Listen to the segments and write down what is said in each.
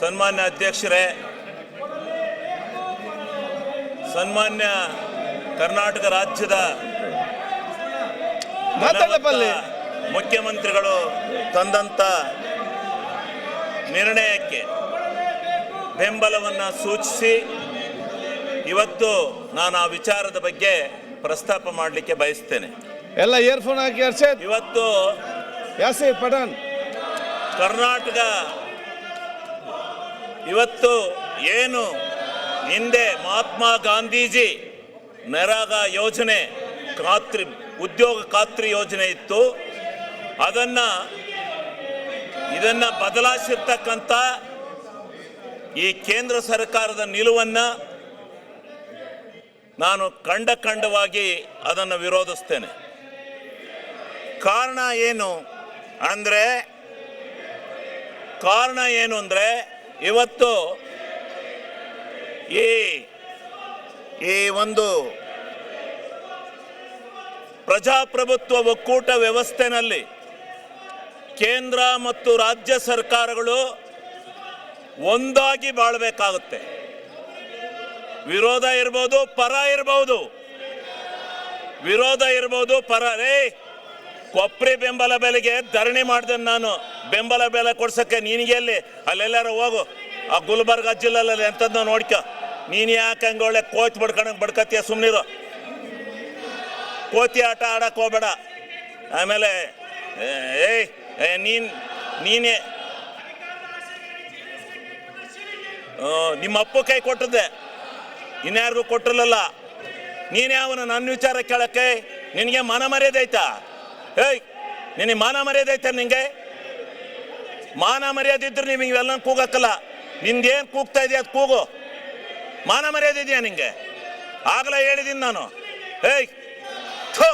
ಸನ್ಮಾನ್ಯ ಅಧ್ಯಕ್ಷರೇ ಸನ್ಮಾನ್ಯ ಕರ್ನಾಟಕ ರಾಜ್ಯದ. ಮುಖ್ಯಮಂತ್ರಿಗಳು ತಂದಂತ ನಿರ್ಣಯಕ್ಕೆ ಬೆಂಬಲವನ್ನು ಸೂಚಿಸಿ ಇವತ್ತು ನಾನು ಆ ವಿಚಾರದ ಬಗ್ಗೆ ಪ್ರಸ್ತಾಪ ಮಾಡಲಿಕ್ಕೆ ಬಯಸ್ತೇನೆ. ಎಲ್ಲ ಇಯರ್ಫೋನ್ ಹಾಕಿ ಇವತ್ತು ಪಠಾಣ್. ಕರ್ನಾಟಕ ಇವತ್ತು ಏನು ಹಿಂದೆ ಮಹಾತ್ಮ ಗಾಂಧೀಜಿ ನರೇಗ ಯೋಜನೆ ಖಾತ್ರಿ, ಉದ್ಯೋಗ ಖಾತ್ರಿ ಯೋಜನೆ ಇತ್ತು. ಅದನ್ನ, ಇದನ್ನ ಬದಲಾಯಿಸಿರ್ತಕ್ಕಂಥ ಈ ಕೇಂದ್ರ ಸರ್ಕಾರದ ನಿಲುವನ್ನ ನಾನು ಕಂಡ ಖಂಡವಾಗಿ ಅದನ್ನು ವಿರೋಧಿಸ್ತೇನೆ. ಕಾರಣ ಏನು ಅಂದರೆ, ಕಾರಣ ಏನು ಅಂದರೆ ಇವತ್ತು ಈ ಈ ಒಂದು ಪ್ರಜಾಪ್ರಭುತ್ವ ಒಕ್ಕೂಟ ವ್ಯವಸ್ಥೆನಲ್ಲಿ ಕೇಂದ್ರ ಮತ್ತು ರಾಜ್ಯ ಸರ್ಕಾರಗಳು ಒಂದಾಗಿ ಬಾಳಬೇಕಾಗುತ್ತೆ. ವಿರೋಧ ಇರ್ಬೋದು, ಪರ ಇರ್ಬೋದು. ವಿರೋಧ ಇರ್ಬೋದು, ಪರ. ರೇ ಕೊಪ್ರಿ ಬೆಂಬಲ ಬೆಲೆಗೆ ಧರಣಿ ಮಾಡಿದೆ ನಾನು. ಬೆಂಬಲ ಬೆಲೆ ಕೊಡ್ಸಕ್ಕೆ ನಿನಗೆ ಎಲ್ಲಿ? ಅಲ್ಲೆಲ್ಲಾರು ಹೋಗು. ಆ ಗುಲ್ಬರ್ಗ ಜಿಲ್ಲೆಲ್ಲ ಎಂಥದ್ದು ನೋಡ್ಕೊ. ನೀನು ಯಾಕೆ ಹಂಗೆ ಒಳ್ಳೆ ಕೋಚ್ ಬಡ್ಕೊಂಡಂಗೆ ಬಡ್ಕತ್ತೀಯ ಸುಮ್ಮನಿರು ಕೋತಿ ಆಟ ಆಡಕ್ಕೆ ಹೋಗ್ಬೇಡ. ಆಮೇಲೆ ಏಯ್ ನೀನು, ನೀನ್. ನಿಮ್ಮ ಅಪ್ಪ ಕೈ ಕೊಟ್ಟದ್ದೆ. ಇನ್ಯಾರಿಗೂ ಕೊಟ್ಟಿರಲಿಲ್ಲ. ನೀನೇ ಅವನು ನನ್ನ ವಿಚಾರ ಕೇಳಕ್ಕೆ? ನಿನಗೆ ಮನ ಮರ್ಯಾದೆ ಏಯ್, ನಿನಗೆ ಮನ ಮರ್ಯಾದೆ ನಿಂಗೆ? ಮಾನ ಮರ್ಯಾದೆ ಇದ್ರೆ ನಿಮಗೆ ಇವೆಲ್ಲ ಕೂಗಕ್ಕಲ್ಲ ನಿಂದೇನು ಕೂಗ್ತಾ ಇದೆಯಾ ಅದು ಕೂಗು. ಮಾನ ಮರ್ಯಾದೆ ಇದೆಯಾ ನಿಂಗೆ? ಆಗಲೇ ಹೇಳಿದ್ದೀನಿ ನಾನು. ಏಯ್, ಥೋ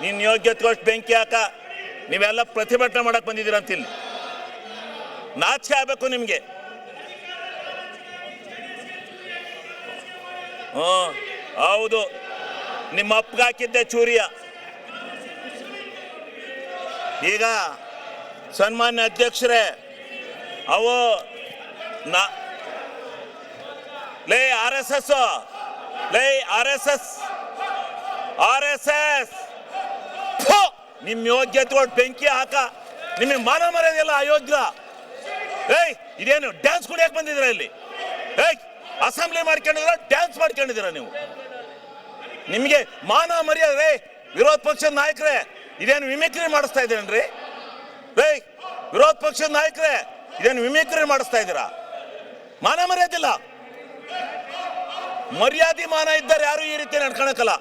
ನಿನ್ನ ಯೋಗ್ಯತೆಗೋಷ್ಟು ಬೆಂಕಿ ಹಾಕ. ನೀವೆಲ್ಲ ಪ್ರತಿಭಟನೆ ಮಾಡಕ್ಕೆ ಬಂದಿದ್ದೀರ ಅಂತಿಲ್ಲಿ. ನಾಚಿಕೆ ಆಗಬೇಕು ನಿಮಗೆ. ಹ್ಞೂ, ಹೌದು. ನಿಮ್ಮ ಅಪ್ಪಗಾಕಿದ್ದೆ ಚೂರಿಯ. ಈಗ ಸನ್ಮಾನ್ಯ ಅಧ್ಯಕ್ಷರೇ, ಅವು ಲೇ ಆರ್ ಎಸ್ ಎಸ್, ಲೇ R S S, R S S. ನಿಮ್ಮ ಯೋಗ್ಯತೆ ಬೆಂಕಿ ಹಾಕ, ನಿಮಗೆ ಮಾನ ಮರ್ಯಾದೆಲ್ಲ ಅಯೋಗ್ಯ. ಏಯ್, ಇದೇನು ಡ್ಯಾನ್ಸ್ ಕುಡಿಯಕ್ಕೆ ಬಂದಿದ್ದೀರ ಇಲ್ಲಿ? ಏಯ್ ಅಸೆಂಬ್ಲಿ ಮಾಡ್ಕೊಂಡಿದ್ರ ಡ್ಯಾನ್ಸ್ ಮಾಡ್ಕೊಂಡಿದ್ದೀರ ನೀವು? ನಿಮಗೆ ಮಾನ ಮರ್ಯಾದೆ ವಿರೋಧ ಪಕ್ಷದ ನಾಯಕರೇ, ಇದೇನು ವಿಮಿಕ್ರಿ ಮಾಡಿಸ್ತಾ ಇದ್ದೀರೇನ್ರಿ? ಏಯ್, ವಿರೋಧ ಪಕ್ಷದ ನಾಯಕರೇ, ಇದೇನು ವಿಮಿಕ್ರಿ ಮಾಡಿಸ್ತಾ ಇದ್ದೀರಾ? ಮಾನ ಮರ್ಯಾದಿಲ್ಲ ಮರ್ಯಾದೆ ಮಾನ ಇದ್ದಾರೆ ಯಾರು ಈ ರೀತಿ ನಡ್ಕೊಳಕಲ್ಲ.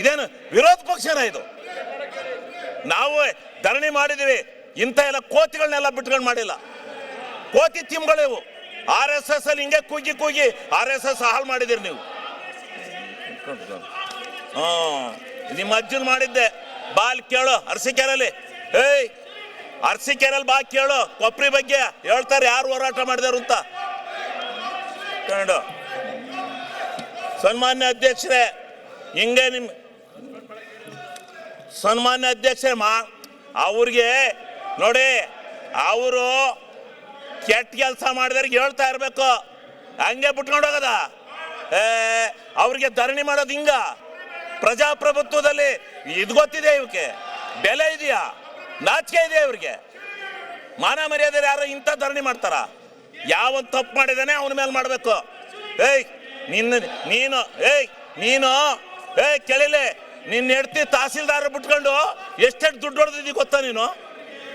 ಇದೇನು ವಿರೋಧ ಪಕ್ಷನ ಇದು? ನಾವು ಧರಣಿ ಮಾಡಿದೀವಿ ಇಂಥ ಎಲ್ಲ ಕೋತಿಗಳನ್ನೆಲ್ಲ ಬಿಟ್ಕೊಂಡು ಮಾಡಿಲ್ಲ. ಕೋತಿ ತಿಮ್ಗಳು ಇವು. ಆರ್ ಎಸ್ ಎಸ್ ಅಲ್ಲಿ ಹಿಂಗೆ ಕೂಗಿ ಕೂಗಿ ಆರ್ ಎಸ್ ಎಸ್ ಹಾಳು ಮಾಡಿದಿರಿ ನೀವು. ಹಾ ನಿಮ್ಮ ಅಜ್ಜನ್ ಮಾಡಿದ್ದೆ. ಬಾಲ್ ಕೇಳು ಅರಸಿಕೆರಲ್ಲಿ ಏಯ್ ಕೇರಲ್ ಬಾ ಕೇಳು, ಕೊಪ್ರಿ ಬಗ್ಗೆ ಹೇಳ್ತಾರೆ ಯಾರು ಹೋರಾಟ ಮಾಡಿದಾರು ಅಂತ. ಕಂಡು ಸನ್ಮಾನ್ಯ ಅಧ್ಯಕ್ಷರೇ, ಹಿಂಗೆ ನಿಮ್ ಸನ್ಮಾನ್ಯ ಅಧ್ಯಕ್ಷರೇ, ಮಾ ಅವ್ರಿಗೆ ನೋಡಿ ಅವರು ಕೆಟ್ಟ ಕೆಲಸ ಮಾಡಿದವ್ರಿಗೆ ಹೇಳ್ತಾ ಇರಬೇಕು. ಹಂಗೆ ಬಿಟ್ಕೊಂಡು ಹೋಗದ? ಏ, ಅವ್ರಿಗೆ ಧರಣಿ ಮಾಡೋದು ಹಿಂಗ? ಪ್ರಜಾಪ್ರಭುತ್ವದಲ್ಲಿ ಇದು ಗೊತ್ತಿದೆ ಇವಕ್ಕೆ ಬೆಲೆ ಇದೆಯಾ? ನಾಚಿಕೆ ಇದೆ ಇವ್ರಿಗೆ ಮಾನ ಮರ್ಯಾದೆ ಯಾರು ಇಂಥ ಧರಣಿ ಮಾಡ್ತಾರ? ಯಾವ ತಪ್ಪು ಮಾಡಿದಾನೆ ಅವನ ಮೇಲೆ ಮಾಡಬೇಕು. ಏಯ್, ನಿನ್ನ, ನೀನು, ಏಯ್ ನೀನು, ಏಯ್, ಕೇಳಿಲೆ, ನಿನ್ನ ಹೆಡ್ತಿ ತಹಸೀಲ್ದಾರ್ ಬಿಟ್ಕೊಂಡು ಎಷ್ಟೆಷ್ಟು ದುಡ್ಡು ಹೊಡೆದಿದ್ದೀವಿ ಗೊತ್ತಾ ನೀನು?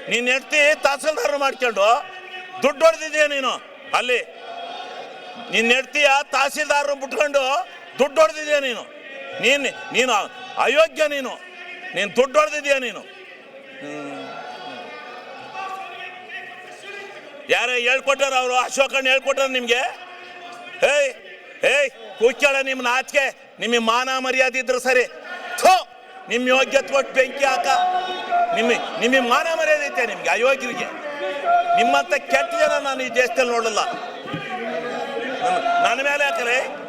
ನಿನ್ನ ಹೆಡ್ತಿ ತಹಸೀಲ್ದಾರ್ ಮಾಡ್ಕೊಂಡು ದುಡ್ಡು ಹೊಡೆದಿದ್ದೀಯ ನೀನು? ಅಲ್ಲಿ, ನಿನ್ನ ಹೆಡ್ತೀಯ ತಹಸೀಲ್ದಾರ್ ಬಿಟ್ಕೊಂಡು ದುಡ್ಡು ಹೊಡೆದಿದ್ದೀಯ ನೀನು? ನೀನು ನೀನು ಅಯೋಗ್ಯ ನೀನು. ನೀನು ದುಡ್ಡು ಹೊಡೆದಿದ್ದೀಯ ನೀನು? ಯಾರೇ ಹೇಳ್ಕೊಟ್ಟಾರ ಅವರು ಅಶೋಕಣ್ಣ ಹೇಳ್ಕೊಟ್ಟಾರ ನಿಮ್ಗೆ? ಏಯ್ ಏಯ್ ಕೂಚಾಳ ನಿಮ್ಮ ನಾಚಿಕೆ. ನಿಮಗೆ ಮಾನ ಮರ್ಯಾದೆ ಇದ್ರು ಸರಿ. ಥೋ ನಿಮ್ಮ ಯೋಗ್ಯತೆ ಕೊಟ್ಟು ಬೆಂಕಿ ಹಾಕ. ನಿಮ್ಮ ನಿಮ್ಮ ಮಾನ ಮರ್ಯಾದೆ ಐತೆ ನಿಮ್ಗೆ, ಅಯೋಗ್ಯರಿಗೆ. ನಿಮ್ಮಂತ ಕೆಟ್ಟ ಜನ ನಾನು ಈ ದೇಶದಲ್ಲಿ ನೋಡಲ್ಲ. ನನ್ನ- ನನ್ನ ಮೇಲೆ ಹಾಕರೆ.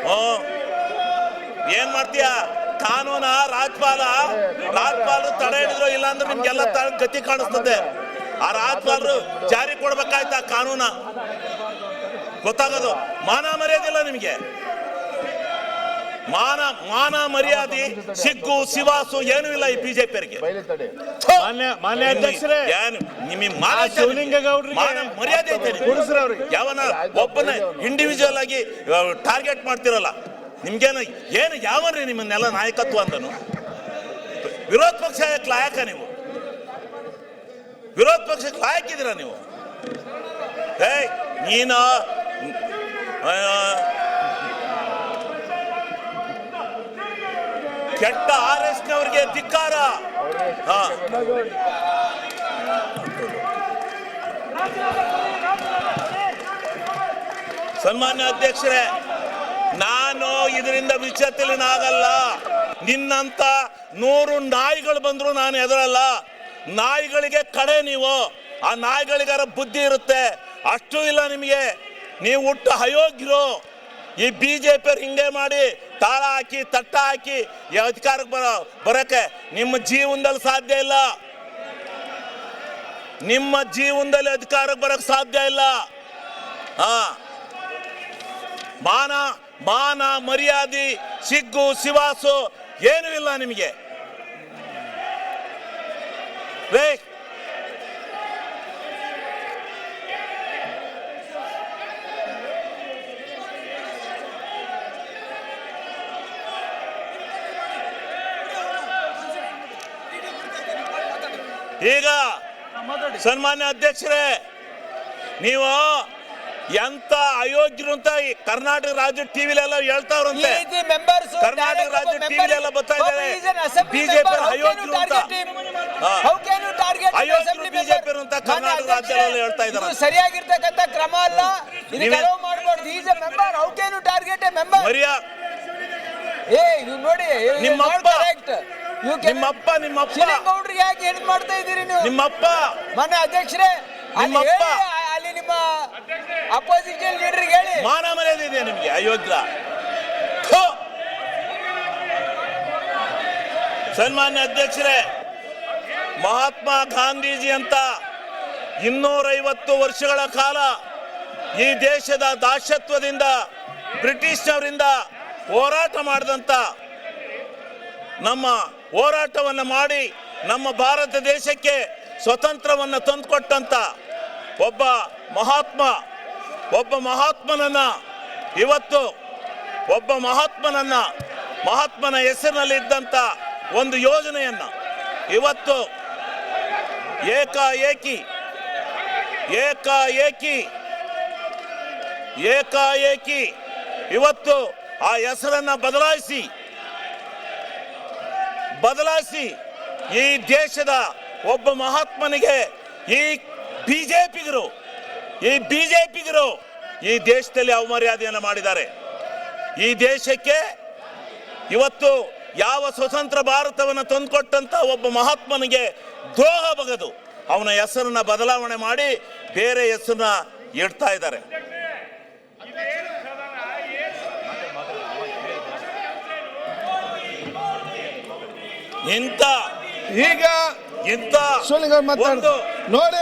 ಹ್ಞೂ ಏನ್ ಮಾಡ್ತೀಯ? ಕಾನೂನ ರಾಜ್ಪಾಲ ರಾಜ್ಪಾಲ ತಡೆ ಹಿಡಿದ್ರು ಇಲ್ಲ ಅಂದ್ರೆ ನಿಮ್ಗೆಲ್ಲ ಗತಿ ಕಾಣಿಸ್ತದೆ. ಆ ರಾಜ್ಪಾಲರು ಜಾರಿ ಕೊಡ್ಬೇಕಾಯ್ತ ಆ ಕಾನೂನ. ಗೊತ್ತಾಗೋದು? ಮಾನ ಮರ್ಯಾದೆ ಇಲ್ಲ ನಿಮಗೆ. ಮಾನ ಮಾನ ಮರ್ಯಾದೆ ಸಿಗ್ಗು ಶಿವಾಸು ಏನೂ ಇಲ್ಲ ಈ ಬಿಜೆಪಿಯವರಿಗೆ. ಮಾನ್ಯ ಮಾನ್ಯ ಅಧ್ಯಕ್ಷರೇ ನಿಮಗೆ ಮಾನ ಆ ಶಿವಲಿಂಗೇಗೌಡ್ರಿಗೆ ಮಾನ ಮರ್ಯಾದೆ ಐತೆ ಯಾವನ ಒಬ್ಬನ ಇಂಡಿವಿಜುವಲ್ ಆಗಿ ಟಾರ್ಗೆಟ್ ಮಾಡ್ತಿರಲ್ಲ. ನಿಮ್ಗೇನು, ಏನು ಯಾವನ್ರಿ ನಿಮ್ಮನ್ನೆಲ್ಲ ನಾಯಕತ್ವ ಅಂದನು? ವಿರೋಧ ಪಕ್ಷ ಲಾಯಕ ನೀವು? ವಿರೋಧ ಪಕ್ಷಕ್ಕೆ ಲಾಯಕಿದ್ದೀರಾ ನೀವು? ಏಯ್, ನೀನು? ಕೆಟ್ಟ ಆರ್ ಎಸ್ ನವರಿಗೆ ಧಿಕ್ಕಾರ. ಹಾ. ಸನ್ಮಾನ್ಯ ಅಧ್ಯಕ್ಷರೇ ಇದರಿಂದ ವಿಚಲಿತನಾಗಲ್ಲ ನಿನ್ನಂತ ನೂರು ನಾಯಿಗಳು ಬಂದ್ರು ನಾನು ಎದುರಲ್ಲ ನಾಯಿಗಳಿಗೆ ಕಡೆ ನೀವು. ಆ ನಾಯಿಗಳಿಗಾರ ಬುದ್ಧಿ ಇರುತ್ತೆ. ಅಷ್ಟು ಇಲ್ಲ ನಿಮಗೆ. ನೀವು ಹುಟ್ಟು ಅಯೋಗ್ಯರು. ಈ ಬಿ ಜೆ ಹಿಂಗೆ ಮಾಡಿ ತಾಳ ಹಾಕಿ, ತಟ್ಟ ಹಾಕಿ ಅಧಿಕಾರಕ್ಕೆ ಬರೋ ಬರೋಕ್ಕೆ ನಿಮ್ಮ ಜೀವನದಲ್ಲಿ ಸಾಧ್ಯ ಇಲ್ಲ. ನಿಮ್ಮ ಜೀವನದಲ್ಲಿ ಅಧಿಕಾರಕ್ಕೆ ಬರೋಕ್ಕೆ ಸಾಧ್ಯ ಇಲ್ಲ. ಹಾ. ಮಾನ ಮಾನ ಮರ್ಯಾದೆ ಸಿಗ್ಗು ಶಿವಾಸು ಏನೂ ಇಲ್ಲ ನಿಮಗೆ. ರೇ ಈಗ ಸನ್ಮಾನ್ಯ ಅಧ್ಯಕ್ಷರೇ ನೀವು ಎಂತ ಅಯೋಗ್ಯರು ಅಂತ ಈ ಕರ್ನಾಟಕ ರಾಜ್ಯ ಟಿವಿಲೆಲ್ಲ ಹೇಳ್ತಾವ್ರಂತೆ. ಮೆಂಬರ್ಸ್ ಕರ್ನಾಟಕ ರಾಜ್ಯ ಟಿವಿಲೆಲ್ಲ ಬರ್ತಾ ಇದ್ದಾರೆ. ಬಿಜೆಪಿ ಅಯೋಗ್ಯರು ಅಂತ. ಅಯೋಗ್ಯರು ಬಿಜೆಪಿ ಅಂತ ಕರ್ನಾಟಕ ರಾಜ್ಯದಲ್ಲಿ ಹೇಳ್ತಾ ಇದ್ದಾರೆ. ಸರಿಯಾಗಿರ್ತಕ್ಕಂಥ ಕ್ರಮ ಅಲ್ಲ. ಮಾಡಬಾರ್ದು. Is a member how can you target a member Maria ಏ ಇದು ನೋಡಿ ನಿಮ್ಮಪ್ಪ. ಕರೆಕ್ಟ್ ನಿಮ್ಮಪ್ಪ ನಿಮ್ಮಪ್ಪ. ಗೌಡ್ರಿಗೆ ಯಾಕೆ ಏನು ಮಾಡ್ತಾ ಇದ್ದೀರಿ ನೀವು? ನಿಮ್ಮಪ್ಪ. ಮನೆ ಅಧ್ಯಕ್ಷರೇ ನಿಮ್ಮಪ್ಪ. ಅಪೋಸಿಷನ್ ಲೀಡರ್ಗೆ ಹೇಳಿ. ಮಾನ ಮರ್ಯಾದೆ ನಿಮಗೆ. ಸನ್ಮಾನ್ಯ ಅಧ್ಯಕ್ಷರೇ, ಮಹಾತ್ಮ ಗಾಂಧೀಜಿ ಅಂತ ಇನ್ನೂರೈವತ್ತು ವರ್ಷಗಳ ಕಾಲ ಈ ದೇಶದ ದಾಶತ್ವದಿಂದ ಬ್ರಿಟಿಷ್ನವರಿಂದ ಹೋರಾಟ ಮಾಡಿದಂತ ನಮ್ಮ ಹೋರಾಟವನ್ನು ಮಾಡಿ ನಮ್ಮ ಭಾರತ ದೇಶಕ್ಕೆ ಸ್ವತಂತ್ರವನ್ನು ತಂದುಕೊಟ್ಟಂತ ಒಬ್ಬ ಮಹಾತ್ಮ, ಒಬ್ಬ ಮಹಾತ್ಮನನ್ನ ಇವತ್ತು ಒಬ್ಬ ಮಹಾತ್ಮನನ್ನ, ಮಹಾತ್ಮನ ಹೆಸರಿನಲ್ಲಿ ಇದ್ದಂತ ಒಂದು ಯೋಜನೆಯನ್ನ ಇವತ್ತು ಏಕಾಏಕಿ ಏಕಾಏಕಿ ಏಕಾಏಕಿ ಇವತ್ತು ಆ ಹೆಸರನ್ನ ಬದಲಾಯಿಸಿ ಬದಲಾಯಿಸಿ ಈ ದೇಶದ ಒಬ್ಬ ಮಹಾತ್ಮನಿಗೆ ಈ ಬಿಜೆಪಿಗರು ಈ ಬಿಜೆಪಿಗರು ಈ ದೇಶದಲ್ಲಿ ಅವಮರ್ಯಾದೆಯನ್ನು ಮಾಡಿದ್ದಾರೆ. ಈ ದೇಶಕ್ಕೆ ಇವತ್ತು ಯಾವ ಸ್ವತಂತ್ರ ಭಾರತವನ್ನು ತಂದುಕೊಟ್ಟಂತ ಒಬ್ಬ ಮಹಾತ್ಮನಿಗೆ ದ್ರೋಹ ಬಗದು ಅವನ ಹೆಸರನ್ನ ಬದಲಾವಣೆ ಮಾಡಿ ಬೇರೆ ಹೆಸರನ್ನ ಇಡ್ತಾ ಇದ್ದಾರೆ. ಇಂಥ ಈಗ ಇಂಥ ಶಿವಲಿಂಗೌಡ್ ಮಾತಾಡ ನೋಡಿ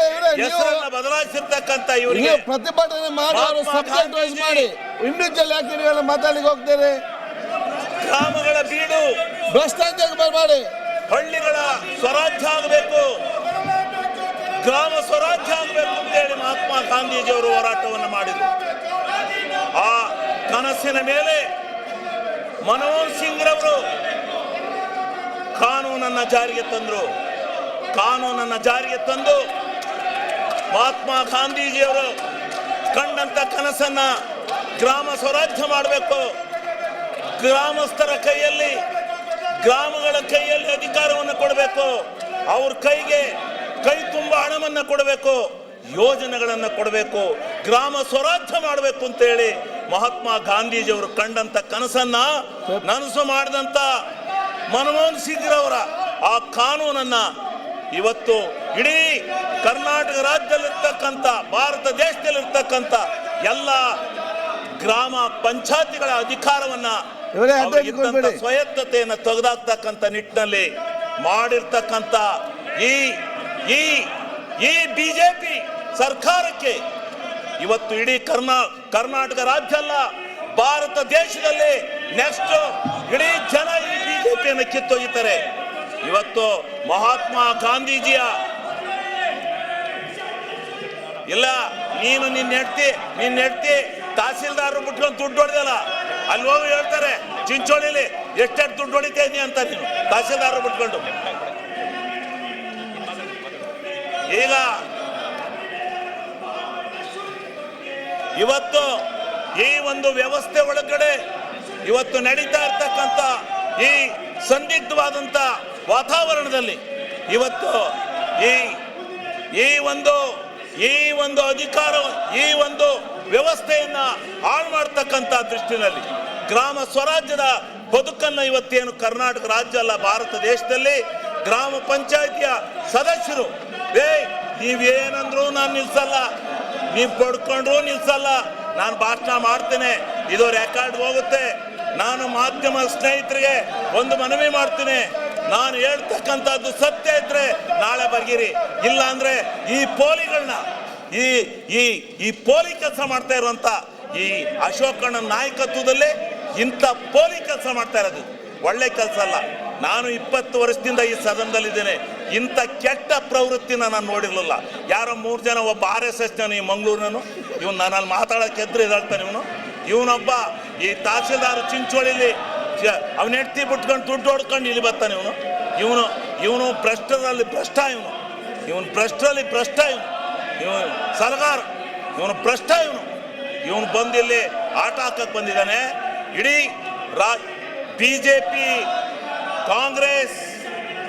ಬದಲಾಯಿಸಿರ್ತಕ್ಕಂತ ಇವರಿಗೆ ಪ್ರತಿಭಟನೆ ಮಾಡಿ ಅವರು ಸಬ್ಜೆಕ್ಟ್ ವೈಸ್. ಮಾಡಿ. ಇಂಡಿವಿಜುವಲ್ ಯಾಕೆ ನೀವೆಲ್ಲ ಮಾತಾಡ್ಲಿಕ್ಕೆ ಹೋಗ್ತೀರಿ? ಗ್ರಾಮಗಳ ಬೀಡು ಭ್ರಷ್ಟಾಚಾರ ಮಾಡಿ? ಹಳ್ಳಿಗಳ ಸ್ವರಾಜ್ಯ ಆಗಬೇಕು. ಗ್ರಾಮ ಸ್ವರಾಜ್ಯ ಆಗಬೇಕು ಅಂತೇಳಿ ಮಹಾತ್ಮ ಗಾಂಧೀಜಿಯವರು ಹೋರಾಟವನ್ನು ಮಾಡಿದರು. ಆ ಕನಸಿನ ಮೇಲೆ ಮನಮೋಹನ್ ಸಿಂಗ್ ರವರು ಕಾನೂನನ್ನ ಜಾರಿಗೆ ತಂದರು. ಕಾನೂನನ್ನ ಜಾರಿಗೆ ತಂದು ಮಹಾತ್ಮ ಗಾಂಧೀಜಿಯವರು ಕಂಡಂತ ಕನಸನ್ನ ಗ್ರಾಮ ಸ್ವರಾಜ್ಯ ಮಾಡಬೇಕು. ಗ್ರಾಮಸ್ಥರ ಕೈಯಲ್ಲಿ, ಗ್ರಾಮಗಳ ಕೈಯಲ್ಲಿ ಅಧಿಕಾರವನ್ನು ಕೊಡಬೇಕು. ಅವ್ರ ಕೈಗೆ ಕೈ ತುಂಬ ಹಣವನ್ನು ಕೊಡಬೇಕು, ಯೋಜನೆಗಳನ್ನು ಕೊಡಬೇಕು, ಗ್ರಾಮ ಸ್ವರಾಜ್ಯ ಮಾಡಬೇಕು ಅಂತೇಳಿ ಮಹಾತ್ಮ ಗಾಂಧೀಜಿಯವರು ಕಂಡಂತ ಕನಸನ್ನ ನನಸು ಮಾಡಿದಂತ ಮನಮೋಹನ್ ಸಿಂಗ್ರವರ ಆ ಕಾನೂನನ್ನ ಇವತ್ತು ಇಡೀ ಕರ್ನಾಟಕ ರಾಜ್ಯದಲ್ಲಿರ್ತಕ್ಕಂಥ ಭಾರತ ದೇಶದಲ್ಲಿರ್ತಕ್ಕಂಥ ಎಲ್ಲ ಗ್ರಾಮ ಪಂಚಾಯತಿಗಳ ಅಧಿಕಾರವನ್ನ ಸ್ವಾಯತ್ತತೆಯನ್ನು ತೆಗೆದಾಕ್ತಕ್ಕಂಥ ನಿಟ್ಟಿನಲ್ಲಿ ಮಾಡಿರ್ತಕ್ಕಂಥ ಈ ಈ ಈ ಬಿಜೆಪಿ ಸರ್ಕಾರಕ್ಕೆ ಇವತ್ತು ಇಡೀ ಕರ್ನಾ ಕರ್ನಾಟಕ ರಾಜ್ಯ ಅಲ್ಲ ಭಾರತ ದೇಶದಲ್ಲಿ ನೆಕ್ಸ್ಟ್ ಇಡೀ ಜನ ಈ ಬಿಜೆಪಿಯನ್ನು ಕಿತ್ತೊಯ್ಯುತ್ತಾರೆ. ಇವತ್ತು ಮಹಾತ್ಮ ಗಾಂಧೀಜಿಯ ಇಲ್ಲ, ನೀನು ನಿನ್ನ ಹೆಡ್ತಿ ನಿನ್ನ ಹೆಡ್ತಿ ತಹಸೀಲ್ದಾರರು ಬಿಟ್ಕೊಂಡು ದುಡ್ಡು ಹೊಡೆದಲ್ಲ. ಅಲ್ಲಿ ಹೋಗಿ ಹೇಳ್ತಾರೆ, ಚಿಂಚೋಳಿಲಿ ಎಷ್ಟೆಷ್ಟು ದುಡ್ಡು ಹೊಡಿತಾ ಅಂತ ನೀನು? ತಹಸೀಲ್ದಾರರು ಬಿಟ್ಕೊಂಡು ಈಗ ಇವತ್ತು ಈ ಒಂದು ವ್ಯವಸ್ಥೆ ಒಳಗಡೆ ಇವತ್ತು ನಡೀತಾ ಇರ್ತಕ್ಕಂಥ ಈ ಸಂದಿಗ್ಧವಾದಂಥ ವಾತಾವರಣದಲ್ಲಿ ಇವತ್ತು ಈ ಈ ಒಂದು ಈ ಒಂದು ಅಧಿಕಾರ, ಈ ಒಂದು ವ್ಯವಸ್ಥೆಯನ್ನ ಹಾಳು ಮಾಡ್ತಕ್ಕಂಥ ದೃಷ್ಟಿನಲ್ಲಿ ಗ್ರಾಮ ಸ್ವರಾಜ್ಯದ ಬದುಕನ್ನು ಇವತ್ತೇನು ಕರ್ನಾಟಕ ರಾಜ್ಯ ಅಲ್ಲ, ಭಾರತ ದೇಶದಲ್ಲಿ ಗ್ರಾಮ ಪಂಚಾಯಿತಿಯ ಸದಸ್ಯರು, ಏ, ನೀವೇನಂದ್ರು ನಾನು ನಿಲ್ಸಲ್ಲ, ನೀವು ಪಡ್ಕೊಂಡ್ರು ನಿಲ್ಸಲ್ಲ, ನಾನು ಭಾಷಣ ಮಾಡ್ತೇನೆ, ಇದು ರೆಕಾರ್ಡ್ ಹೋಗುತ್ತೆ, ನಾನು ಮಾಧ್ಯಮ ಸ್ನೇಹಿತರಿಗೆ ಒಂದು ಮನವಿ ಮಾಡ್ತೀನಿ ನಾನು ಹೇಳ್ತಕ್ಕಂಥದ್ದು ಸತ್ಯ ಇದ್ರೆ ನಾಳೆ ಬರ್ಗಿರಿ. ಇಲ್ಲ ಅಂದ್ರೆ ಈ ಪೋಲಿಗಳನ್ನ, ಈ ಈ ಈ ಪೋಲಿ ಕೆಲಸ ಮಾಡ್ತಾ ಇರುವಂತ ಈ ಅಶೋಕಣ್ಣನ ನಾಯಕತ್ವದಲ್ಲಿ ಇಂಥ ಪೋಲಿ ಕೆಲಸ ಮಾಡ್ತಾ ಇರೋದು. ಒಳ್ಳೆ ಕೆಲಸ ಅಲ್ಲ. ನಾನು ಇಪ್ಪತ್ತು ವರ್ಷದಿಂದ ಈ ಸದನದಲ್ಲಿದ್ದೇನೆ. ಇಂಥ ಕೆಟ್ಟ ಪ್ರವೃತ್ತಿನ ನಾನು ನೋಡಿರಲಿಲ್ಲ. ಯಾರೋ ಮೂರು ಜನ ಒಬ್ಬ ಆರ್ ಎಸ್ ಎಸ್ ಈ ಮಂಗಳೂರಿನನು ಇವನು ನನ್ನಲ್ಲಿ ಮಾತಾಡೋಕೆ ಎದ್ರು ಇದಾಳ್ತಾನೆ ಇವನು. ಇವನೊಬ್ಬ ಈ ತಹಸೀಲ್ದಾರ್ ಚಿಂಚೋಳಿಲಿ ಅವನ ಹೆಂಡ್ತಿ ಬಿಟ್ಕೊಂಡು ದುಡ್ಡು ಹೊಡ್ಕೊಂಡು ಇಲ್ಲಿ ಬರ್ತಾನೆ ಇವನು. ಇವನು ಇವನು ಭ್ರಷ್ಟರಲ್ಲಿ ಭ್ರಷ್ಟ ಇವನು. ಇವನು ಭ್ರಷ್ಟರಲ್ಲಿ ಭ್ರಷ್ಟ ಇವನು. ಇವನು ಸಲಗಾರ. ಇವನು ಭ್ರಷ್ಟ ಇವನು. ಇವನು ಬಂದಿಲ್ಲಿ ಆಟ ಹಾಕಕ್ಕೆ ಬಂದಿದ್ದಾನೆ. ಇಡೀ ರಾ ಬಿ ಜೆ ಪಿ ಕಾಂಗ್ರೆಸ್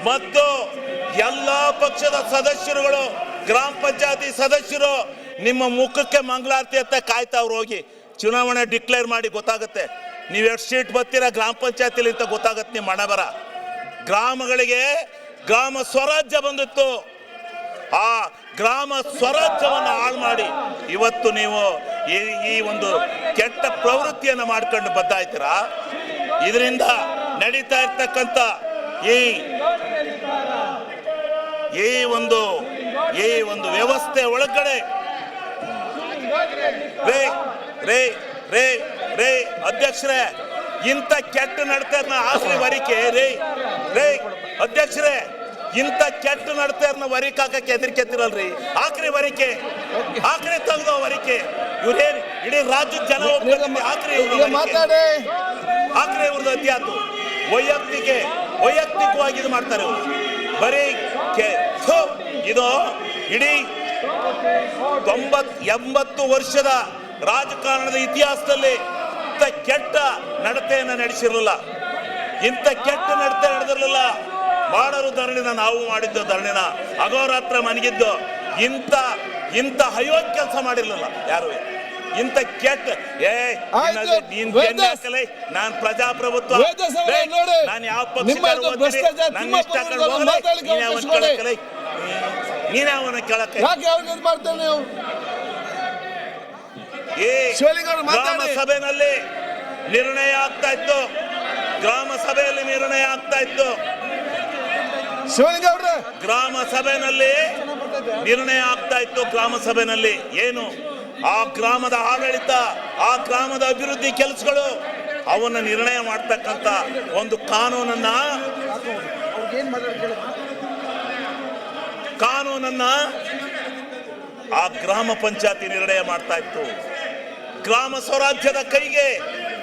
ಮತ್ತು ಎಲ್ಲ ಪಕ್ಷದ ಸದಸ್ಯರುಗಳು, ಗ್ರಾಮ ಪಂಚಾಯತಿ ಸದಸ್ಯರು ನಿಮ್ಮ ಮುಖಕ್ಕೆ ಮಂಗಳಾರತಿ ಅಂತ ಕಾಯ್ತಾವ್ರು ಹೋಗಿ. ಚುನಾವಣೆ ಡಿಕ್ಲೇರ್ ಮಾಡಿ ಗೊತ್ತಾಗುತ್ತೆ. ನೀವು ಎಷ್ಟು ಸೀಟ್ ಬರ್ತೀರಾ ಗ್ರಾಮ ಪಂಚಾಯತಿಲಿ ಅಂತ ಗೊತ್ತಾಗತ್ತೆ ನಿಮ್ಮ ಬರ ಗ್ರಾಮಗಳಿಗೆ ಗ್ರಾಮ ಸ್ವರಾಜ್ಯ ಬಂದಿತ್ತು. ಆ ಗ್ರಾಮ ಸ್ವರಾಜ್ಯವನ್ನು ಹಾಳು ಮಾಡಿ ಇವತ್ತು ನೀವು ಈ ಈ ಒಂದು ಕೆಟ್ಟ ಪ್ರವೃತ್ತಿಯನ್ನು ಮಾಡ್ಕೊಂಡು ಬದ್ದಾಯ್ತೀರಾ? ಇದರಿಂದ ನಡೀತಾ ಇರ್ತಕ್ಕಂಥ ಈ ಈ ಒಂದು ಈ ಒಂದು ವ್ಯವಸ್ಥೆ ಒಳಗಡೆ. ರೇ ರೇ ರೇ ರೇ ಅಧ್ಯಕ್ಷರೇ ಇಂಥ ಕೆಟ್ಟ ನಡತೆಯನ್ನ ಆಸರಿ ವರಿಕೆ ರೇ ರೇ ಅಧ್ಯಕ್ಷರೇ ಇಂಥ ಕೆಟ್ಟ ನಡತೆಯನ್ನ ವರಿಕೆ ಹಾಕಕ್ಕೆ ಹೆದರಿಕೆತ್ತಿರಲ್ರಿ. ಆಕ್ರಿ ವರಿಕೆ ಆಕ್ರಿ ತಂದು ವರಿಕೆ ಇವ್ರೇನ್ ಇಡೀ ರಾಜ್ಯದ ಜನ ಆಕ್ರಿ ಆಕ್ರಿ ಮಾತಾಡಿ. ಆಕ್ರೆ ಇವ್ರದ್ದು ಅತ್ಯಾತು ವೈಯಕ್ತಿಕ ವೈಯಕ್ತಿಕವಾಗಿ ಇದು ಮಾಡ್ತಾರೆ ಬರೀ ಇದು ಇಡೀ ತೊಂಬತ್ ಎಂಬತ್ತು ವರ್ಷದ ರಾಜಕಾರಣದ ಇತಿಹಾಸದಲ್ಲಿ ಇಂಥ ಕೆಟ್ಟ ನಡತೆಯನ್ನು ನಡೆಸಿರಲಿಲ್ಲ. ಇಂಥ ಕೆಟ್ಟ ನಡತೆ ನಡೆದಿರಲಿಲ್ಲ. ಮಾಡರು ಧರಣಿನ ನಾವು ಮಾಡಿದ್ದು ಧರಣಿನ. ಅಗೋರಾತ್ರ ಮನಗಿದ್ದು ಇಂಥ ಇಂಥ ಹಯೋ ಕೆಲಸ ಮಾಡಿರಲಿಲ್ಲ ಯಾರು? ಇಂತ ಕೆಟ್ಟ ಏ ನಾನ್ ಪ್ರಜಾಪ್ರಭುತ್ವ. ನಾನು ಯಾವ ಪಕ್ಷ ನನ್ನ ಇಷ್ಟ ನೀನೇ ಅವನ ಹೋಗಲೇ. ನೀನೇ ಯಾವನ್ನ ಕೇಳಕ್ಕೆ ಯಾಕೆ ಅವ್ರಿಗೆ ಇದು ಮಾಡ್ತಾರೆ ನೀವು ಈ ಗ್ರಾಮ ಸಭೆನಲ್ಲಿ ಸಭೆಯಲ್ಲಿ ನಿರ್ಣಯ ಆಗ್ತಾ ಇತ್ತು ಗ್ರಾಮ ಸಭೆಯಲ್ಲಿ ನಿರ್ಣಯ ಆಗ್ತಾ ಇತ್ತು ಶಿವಲಿಂಗ ಗ್ರಾಮ ಸಭೆಯಲ್ಲಿ ನಿರ್ಣಯ ಆಗ್ತಾ ಇತ್ತು ಗ್ರಾಮ ಸಭೆಯಲ್ಲಿ ಏನು? ಆ ಗ್ರಾಮದ ಆಡಳಿತ ಆ ಗ್ರಾಮದ ಅಭಿವೃದ್ಧಿ ಕೆಲಸಗಳು ಅವನ್ನ ನಿರ್ಣಯ ಮಾಡ್ತಕ್ಕಂತ ಒಂದು ಕಾನೂನನ್ನ ಕಾನೂನನ್ನ ಆ ಗ್ರಾಮ ಪಂಚಾಯತಿ ನಿರ್ಣಯ ಮಾಡ್ತಾ ಇತ್ತು. ಗ್ರಾಮ ಸ್ವರಾಜ್ಯದ ಕೈಗೆ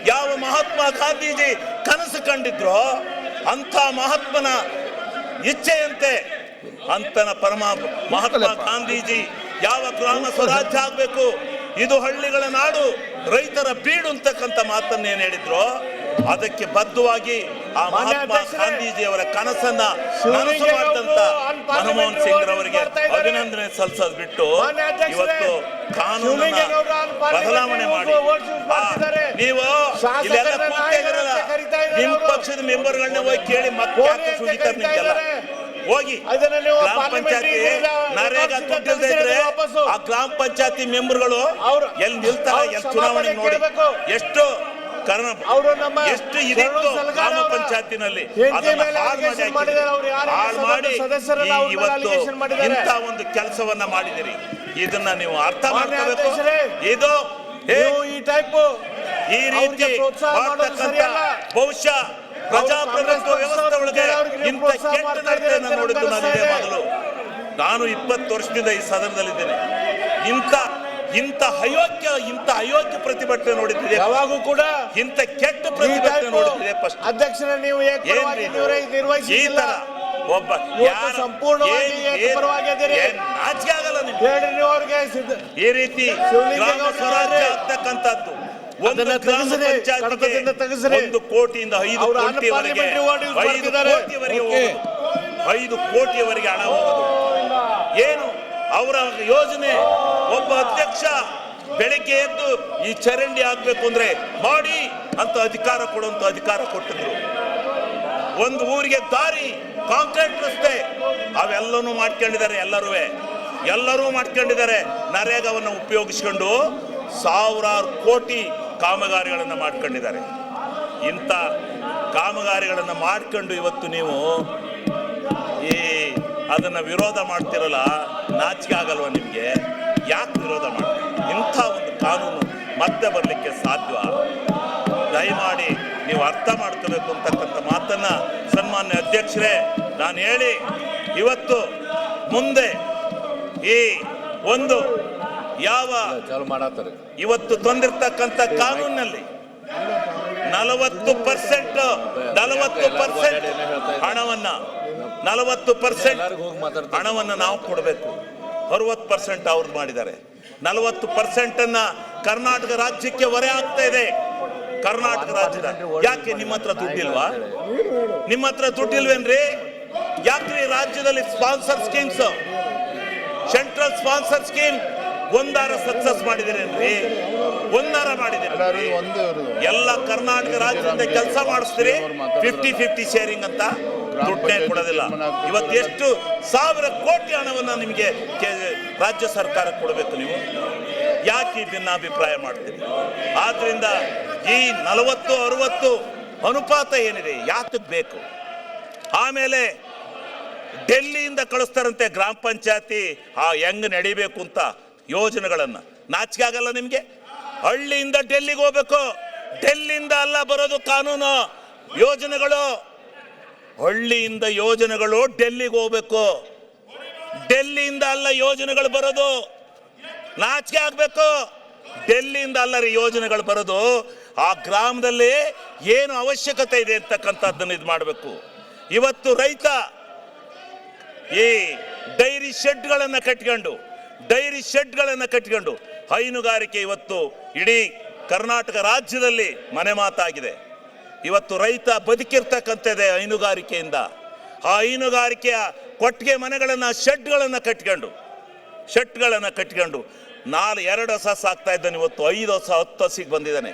ಯಾವ ಮಹಾತ್ಮ ಗಾಂಧೀಜಿ ಕನಸು ಕಂಡಿದ್ರೋ ಅಂಥ ಮಹಾತ್ಮನ ಇಚ್ಛೆಯಂತೆ ಅಂತನ ಪರಮ ಮಹಾತ್ಮ ಗಾಂಧೀಜಿ ಯಾವ ಗ್ರಾಮ ಸ್ವರಾಜ್ಯ ಆಗಬೇಕು ಇದು ಹಳ್ಳಿಗಳ ನಾಡು ರೈತರ ಬೀಡು ಅಂತಕ್ಕಂಥ ಮಾತನ್ನೇನು ಹೇಳಿದ್ರು ಅದಕ್ಕೆ ಬದ್ಧವಾಗಿ ಆ ಮಹಾತ್ಮ ಗಾಂಧೀಜಿಯವರ ಕನಸನ್ನ ನನಸು ಮಾಡಿದಂತ ಮನಮೋಹನ್ ಸಿಂಗ್ ರವರಿಗೆ ಅಭಿನಂದನೆ ಸಲ್ಲಿಸೋದು ಬಿಟ್ಟು ಇವತ್ತು ಕಾನೂನನ್ನ ಬದಲಾವಣೆ ಮಾಡಿ. ನೀವು ಇಲ್ಲೆಲ್ಲ ಕೂತಿರಲ್ಲ ನಿಮ್ ಪಕ್ಷದ ಮೆಂಬರ್ಗಳನ್ನ ಹೋಗಿ ಕೇಳಿ ಮತ್ತೆ ಸುಡಿತಾರೆ ನಿಮ್ಗೆಲ್ಲ ಹೋಗಿ. ಗ್ರಾಮ ಪಂಚಾಯತಿ ನರೇಗಾ ದುಡ್ಡಿಲ್ದೇ ಇದ್ರೆ ಆ ಗ್ರಾಮ ಪಂಚಾಯತಿ ಮೆಂಬರ್ಗಳು ಅವ್ರು- ಎಲ್ಲಿ ನಿಲ್ತಾರೆ ಎಲ್ಲಿ ಚುನಾವಣೆ ನೋಡಿ ಎಷ್ಟು ನಮ್ಮ ಎಷ್ಟು ಇದಿತ್ತು ಗ್ರಾಮ ಪಂಚಾಯತಿನಲ್ಲಿ ಹಾಳು ಮಾಡಿ ಇವತ್ತು ಇಂಥ ಒಂದು ಕೆಲಸವನ್ನ ಮಾಡಿದಿರಿ. ಇದನ್ನ ನೀವು ಅರ್ಥ ಮಾಡ್ಕೋಬೇಕು. ಇದು ಈ ಟೈಪ್ ಈ ರೀತಿ. ಬಹುಶಃ ಪ್ರಜಾಪ್ರಭುತ್ವ ವ್ಯವಸ್ಥೆ ಒಳಗೆ ಇಂಥ ಕೆಟ್ಟ ನಡತೆಯನ್ನು ನೋಡಿದ್ದು ನಾನು ಮೊದಲು. ನಾನು ಇಪ್ಪತ್ತು ವರ್ಷದಿಂದ ಈ ಸದನದಲ್ಲಿದ್ದೇನೆ. ಇಂಥ ಇಂಥ ಅಯೋಗ್ಯ ಇಂಥ ಅಯೋಗ್ಯ ಪ್ರತಿಭಟನೆ ನೋಡಿದ್ದೀರಿ. ಯಾವಾಗೂ ಕೂಡ ಇಂಥ ಕೆಟ್ಟ ಪ್ರತಿಭಟನೆ ನೋಡಿದ್ದೀರಿ ಫಸ್ಟ್. ಅಧ್ಯಕ್ಷರ ನೀವು ಈ ನಿರ್ವಹಿಸಿಲ್ಲ ತರ ಒಬ್ಬ ಸಂಪೂರ್ಣವಾಗಿ ನಾಚಿಕೆ ಆಗಲ್ಲ ನಿಮ್ಗೆ? ಹೇಳ್ರಿ ನೀವು ಅವ್ರಿಗೆ. ಸಿದ್ಧ ಈ ರೀತಿ ಗ್ರಾಮ ಸ್ವರಾಜ್ಯ ಆಗ್ತಕ್ಕಂಥದ್ದು. ಒಂದು ಗ್ರಾಮ ಪಂಚಾಯತ್ಗೆ ಒಂದು ಕೋಟಿಯಿಂದ ಐದು ಅವ್ರು ಕೋಟಿವರೆಗೆ ಐದು ಕೋಟಿವರೆಗೆ ಐದು ಕೋಟಿಯವರೆಗೆ ಹಣ ಹೋಗೋದು. ಏನು? ಅವರ ಯೋಜನೆ ಒಬ್ಬ ಅಧ್ಯಕ್ಷ ಬೆಳಿಗ್ಗೆ ಎದ್ದು ಈ ಚರಂಡಿ ಆಗ್ಬೇಕು ಅಂದ್ರೆ ಮಾಡಿ ಅಂತ ಅಧಿಕಾರ ಕೊಡುವಂತ ಅಧಿಕಾರ ಕೊಟ್ಟಿದ್ರು. ಒಂದು ಊರಿಗೆ ದಾರಿ, ಕಾಂಕ್ರೀಟ್ ರಸ್ತೆ, ಅವೆಲ್ಲನೂ ಮಾಡ್ಕೊಂಡಿದ್ದಾರೆ ಎಲ್ಲರೂ ಎಲ್ಲರೂ ಮಾಡ್ಕೊಂಡಿದ್ದಾರೆ. ನರೇಗಾವನ್ನು ಉಪಯೋಗಿಸ್ಕೊಂಡು ಸಾವಿರಾರು ಕೋಟಿ ಕಾಮಗಾರಿಗಳನ್ನು ಮಾಡ್ಕೊಂಡಿದ್ದಾರೆ. ಇಂಥ ಕಾಮಗಾರಿಗಳನ್ನು ಮಾಡ್ಕೊಂಡು ಇವತ್ತು ನೀವು ಈ ಅದನ್ನು ವಿರೋಧ ಮಾಡ್ತಿರಲ್ಲ, ನಾಚಿಕೆ ಆಗಲ್ವ ನಿಮಗೆ? ಯಾಕೆ ವಿರೋಧ ಮಾಡಿ ಇಂಥ ಒಂದು ಕಾನೂನು ಮತ್ತೆ ಬರಲಿಕ್ಕೆ ಸಾಧ್ಯ? ದಯಮಾಡಿ ನೀವು ಅರ್ಥ ಮಾಡ್ಕೋಬೇಕು ಅಂತಕ್ಕಂಥ ಮಾತನ್ನು ಸನ್ಮಾನ್ಯ ಅಧ್ಯಕ್ಷರೇ, ನಾನು ಹೇಳಿ, ಇವತ್ತು ಮುಂದೆ ಈ ಒಂದು ಯಾವ ಇವತ್ತು ತಂದಿರ್ತಕ್ಕಂಥ ಕಾನೂನಿನಲ್ಲಿ ನಲವತ್ತು ಪರ್ಸೆಂಟ್ ನಲವತ್ತು ಪರ್ಸೆಂಟ್ ಹಣವನ್ನ, ನಲವತ್ತು ಪರ್ಸೆಂಟ್ ಹಣವನ್ನ ನಾವು ಕೊಡಬೇಕು. ಅರವತ್ತು ಪರ್ಸೆಂಟ್ ಅವ್ರದ್ದು ಮಾಡಿದ್ದಾರೆ. ನಲವತ್ತು ಪರ್ಸೆಂಟ್ ಅನ್ನ ಕರ್ನಾಟಕ ರಾಜ್ಯಕ್ಕೆ ಹೊರೆ ಆಗ್ತಾ ಇದೆ. ಕರ್ನಾಟಕ ರಾಜ್ಯದ. ಯಾಕೆ ನಿಮ್ಮ ಹತ್ರ ದುಡ್ಡಿಲ್ವಾ? ನಿಮ್ಮ ಹತ್ರ ದುಡ್ಡಿಲ್ವೇನ್ರಿ? ಯಾಕ್ರಿ ರಾಜ್ಯದಲ್ಲಿ sponsor schemes central sponsor scheme ಒಂದಾರ success ಮಾಡಿದಿರೇನ್ರಿ? ಒಂದಾರ ಮಾಡಿದಿರಿ ಎಲ್ಲ ಕರ್ನಾಟಕ ರಾಜ್ಯದಿಂದ ಕೆಲಸ ಮಾಡಿಸ್ತೀರಿ? ಫಿಫ್ಟಿ ಫಿಫ್ಟಿ ಶೇರಿಂಗ್ ಅಂತ? ದುಡ್ಡೇ ಕೊಡೋದಿಲ್ಲ. ಇವತ್ತು ಎಷ್ಟು ಸಾವಿರ ಕೋಟಿ ಹಣವನ್ನು ನಿಮಗೆ ರಾಜ್ಯ ಸರ್ಕಾರ ಕೊಡಬೇಕು ನೀವು? ಯಾಕೆ ಭಿನ್ನಾಭಿಪ್ರಾಯ ಮಾಡ್ತೀರಿ? ಆದ್ರಿಂದ ಈ ನಲವತ್ತು ಅರವತ್ತು ಅನುಪಾತ ಏನಿದೆ ಯಾತಕ್ಕೆ ಬೇಕು? ಆಮೇಲೆ ಡೆಲ್ಲಿಯಿಂದ ಕಳಿಸ್ತಾರಂತೆ ಗ್ರಾಮ ಪಂಚಾಯತಿ ಆ ಹೆಂಗ್ ನಡಿಬೇಕು ಅಂತ ಯೋಜನೆಗಳನ್ನ. ನಾಚಿಕೆ ಆಗಲ್ಲ ನಿಮ್ಗೆ? ಹಳ್ಳಿಯಿಂದ ಡೆಲ್ಲಿಗೆ ಹೋಗ್ಬೇಕು. ಡೆಲ್ಲಿಯಿಂದ ಅಲ್ಲ ಬರೋದು ಕಾನೂನು. ಯೋಜನೆಗಳು ಹಳ್ಳಿಯಿಂದ ಯೋಜನೆಗಳು ಡೆಲ್ಲಿಗೆ ಹೋಗ್ಬೇಕು. ಡೆಲ್ಲಿಯಿಂದ ಅಲ್ಲ ಯೋಜನೆಗಳು ಬರೋದು. ನಾಚಿಕೆ ಆಗ್ಬೇಕು. ಡೆಲ್ಲಿಯಿಂದ ಅಲ್ಲ ರೀ ಯೋಜನೆಗಳು ಬರೋದು. ಆ ಗ್ರಾಮದಲ್ಲಿ ಏನು ಅವಶ್ಯಕತೆ ಇದೆ ಅಂತಕ್ಕಂಥದ್ದನ್ನು ಇದು ಮಾಡಬೇಕು. ಇವತ್ತು ರೈತ ಈ ಡೈರಿ ಶೆಡ್ಗಳನ್ನು ಕಟ್ಕೊಂಡು, ಡೈರಿ ಶೆಡ್ಗಳನ್ನು ಕಟ್ಕೊಂಡು ಹೈನುಗಾರಿಕೆ ಇವತ್ತು ಇಡೀ ಕರ್ನಾಟಕ ರಾಜ್ಯದಲ್ಲಿ ಮನೆ ಮಾತಾಗಿದೆ ಇವತ್ತು ರೈತ ಬದುಕಿರ್ತಕ್ಕಂಥದ್ದೇ ಹೈನುಗಾರಿಕೆಯಿಂದ. ಆ ಹೈನುಗಾರಿಕೆಯ ಕೊಟ್ಟಿಗೆ ಮನೆಗಳನ್ನು ಶೆಡ್ಗಳನ್ನು ಕಟ್ಕೊಂಡು ಶೆಡ್ಗಳನ್ನು ಕಟ್ಕೊಂಡು ನಾಲ್ ಎರಡು ಹೊಸ ಸಾಕ್ತಾ ಇದ್ದಾನೆ, ಇವತ್ತು ಐದು ಹೊಸ, ಹತ್ತು ಹಸಿಗೆ ಬಂದಿದ್ದಾನೆ.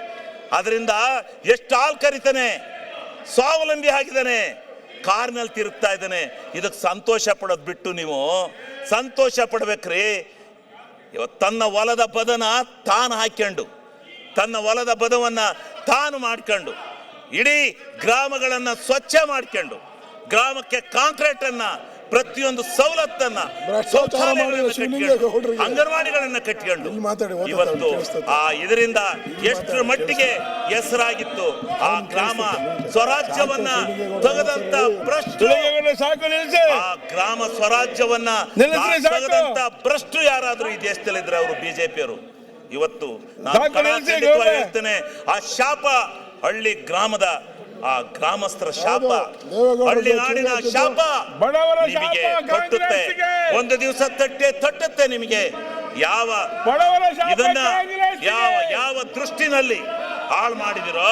ಅದರಿಂದ ಎಷ್ಟು ಹಾಲು ಕರಿತಾನೆ, ಸ್ವಾವಲಂಬಿ ಆಗಿದ್ದಾನೆ, ಕಾರ್ನಲ್ಲಿ ತಿರುಗ್ತಾ ಇದ್ದಾನೆ. ಇದಕ್ಕೆ ಸಂತೋಷ ಪಡೋದು ಬಿಟ್ಟು ನೀವು ಸಂತೋಷ ಪಡ್ಬೇಕ್ರಿ. ಇವತ್ತು ತನ್ನ ಹೊಲದ ಬದನ ತಾನು ಹಾಕ್ಕೊಂಡು ತನ್ನ ಹೊಲದ ಬದವನ್ನು ತಾನು ಮಾಡ್ಕೊಂಡು. ಇಡೀ ಗ್ರಾಮಗಳನ್ನ ಸ್ವಚ್ಛ ಮಾಡ್ಕೊಂಡು ಗ್ರಾಮಕ್ಕೆ ಕಾಂಕ್ರೀಟ್ ಅನ್ನ ಪ್ರತಿಯೊಂದು ಸವಲತ್ತನ್ನ ಅಂಗನವಾಡಿಗಳನ್ನ ಕಟ್ಕೊಂಡು ಇವತ್ತು ಆ ಇದರಿಂದ ಎಷ್ಟರ ಮಟ್ಟಿಗೆ ಹೆಸರಾಗಿತ್ತು? ಆ ಗ್ರಾಮ ಸ್ವರಾಜ್ಯವನ್ನ ತೆಗೆದಂತ ಭ್ರಷ್ಟು ಆ ಗ್ರಾಮ ಸ್ವರಾಜ್ಯವನ್ನ ತಗದಂತ ಭ್ರಷ್ಟು ಯಾರಾದ್ರೂ ಈ ದೇಶದಲ್ಲಿದ್ರೆ ಅವರು ಬಿಜೆಪಿಯವರು. ಇವತ್ತು ನಾನು. ಹೇಳ್ತೇನೆ ಆ ಶಾಪ ಹಳ್ಳಿ ಗ್ರಾಮದ ಆ ಗ್ರಾಮಸ್ಥರ ಶಾಪ. ಹಳ್ಳಿ ನಾಡಿನ. ಶಾಪ ಬಡವರ ನಿಮಗೆ ಕಾಂಗ್ರೆಸ್ಸಿಗೆ. ಒಂದು ದಿವಸ ತಟ್ಟೆ ತಟ್ಟುತ್ತೆ ನಿಮಗೆ. ಯಾವ ಬಡವರ ಶಾಪ ಇದನ್ನ ಯಾವ ಯಾವ ದೃಷ್ಟಿನಲ್ಲಿ ಹಾಳು ಮಾಡಿದಿರೋ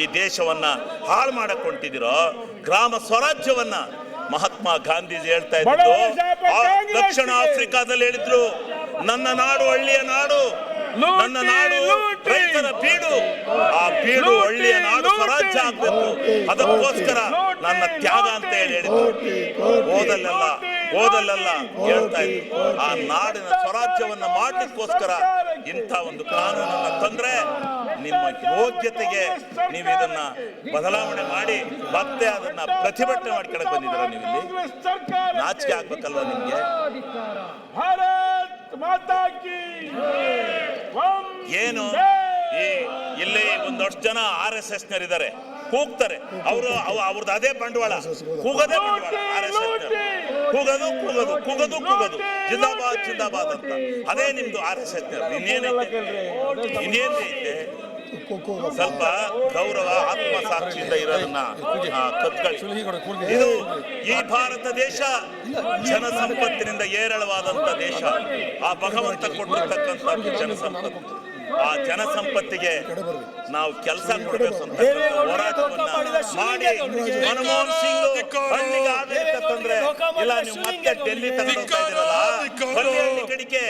ಈ ದೇಶವನ್ನ ಹಾಳು ಮಾಡಕ್ ಹೊಂಟಿದಿರೋ ಗ್ರಾಮ ಸ್ವರಾಜ್ಯವನ್ನ ಮಹಾತ್ಮ ಗಾಂಧೀಜಿ ಹೇಳ್ತಾ ಇದ್ರು. ದಕ್ಷಿಣ ಆಫ್ರಿಕಾದಲ್ಲಿ ಹೇಳಿದ್ರು ನನ್ನ ನಾಡು ಹಳ್ಳಿಯ ನಾಡು. ನನ್ನ ನಾಡು. ರೈತರ ಬೀಡು. ಆ ಬೀಡು ಒಳ್ಳೆಯ ಹಳ್ಳಿಯ ನಾಡು. ಸ್ವರಾಜ್ಯ ಆಗ್ಬೇಕು. ಅದಕ್ಕೋಸ್ಕರ ನನ್ನ ತ್ಯಾಗ ಅಂತ ಹೇಳಿ ಹೇಳಿದ್ರು. ಕೋಟಿ ಲೂಟಿ, ಹೇಳ್ತಾ ಇದ್ರು ಆ ನಾಡಿನ ಸ್ವರಾಜ್ಯವನ್ನ ಮಾಡ್ಲಿಕ್ಕೋಸ್ಕರ ಇಂಥ ಒಂದು ಕಾನೂನನ್ನ ತಂದ್ರೆ ನಿಮ್ಮ ಯೋಗ್ಯತೆಗೆ ನೀವು ಇದನ್ನ ಬದಲಾವಣೆ ಮಾಡಿ ಮತ್ತೆ ಅದನ್ನ ಪ್ರತಿಭಟನೆ ಮಾಡ್ಕೊಳಕ್ ಬಂದಿದ್ದೀರಾ ನೀವು ಇಲ್ಲಿ? ನಾಚಿಕೆ ಆಗ್ಬೇಕಲ್ವಾ ನಿಮ್ಗೆ? ಏನು? ಈ ಇಲ್ಲಿ ಒಂದಷ್ಟು ಜನ ಆರ್ ಎಸ್ ಎಸ್ ನರಿದ್ದಾರೆ ಕೂಗ್ತಾರೆ ಅವರು ಅವ್ರದ್ದು ಅದೇ ಬಂಡವಾಳ. ಕೂಗದೇ ಬಂಡವಾಳ. ಕೂಗದು ಕೂಗದು ಕೂಗದು ಕೂಗದು ಕೂಗೋದು ಕೂಗೋದು. ಕೂಗೋದು ಜಿಂದಾಬಾದ್ ಜಿಂದಾಬಾದ್ ಅಂತ. ಅದೇ ನಿಮ್ದು ಆರ್ ಎಸ್ ಎಸ್ ಇನ್ನೇನೈತೆ ಇನ್ನೇನೈತೆ ಸ್ವಲ್ಪ ಗೌರವ ಆತ್ಮಸಾಕ್ಷಿಯಿಂದ ಇರೋದನ್ನ ಕತ್ಕೊಳ್ಳಿ ಇದು ಈ ಭಾರತ ದೇಶ ಜನ ಸಂಪತ್ತಿನಿಂದ ಏರಳವಾದಂತ ದೇಶ. ಆ ಭಗವಂತ ಕೊಟ್ಟಿರ್ತಕ್ಕಂಥ ಜನ ಸಂಪತ್ತು ಆ ಜನಸಂಪತ್ತಿಗೆ ನಾವು ಕೆಲಸ ಕೊಡಬೇಕು ಅಂತ ಹೋರಾಟವನ್ನ ಮಾಡಿ ಮನಮೋಹನ್ ಸಿಂಗ್ ತಂದ್ರೆ ಇಲ್ಲ ನೀವು ಮತ್ತೆ ಡೆಲ್ಲಿ ಕಡಿಕೆ.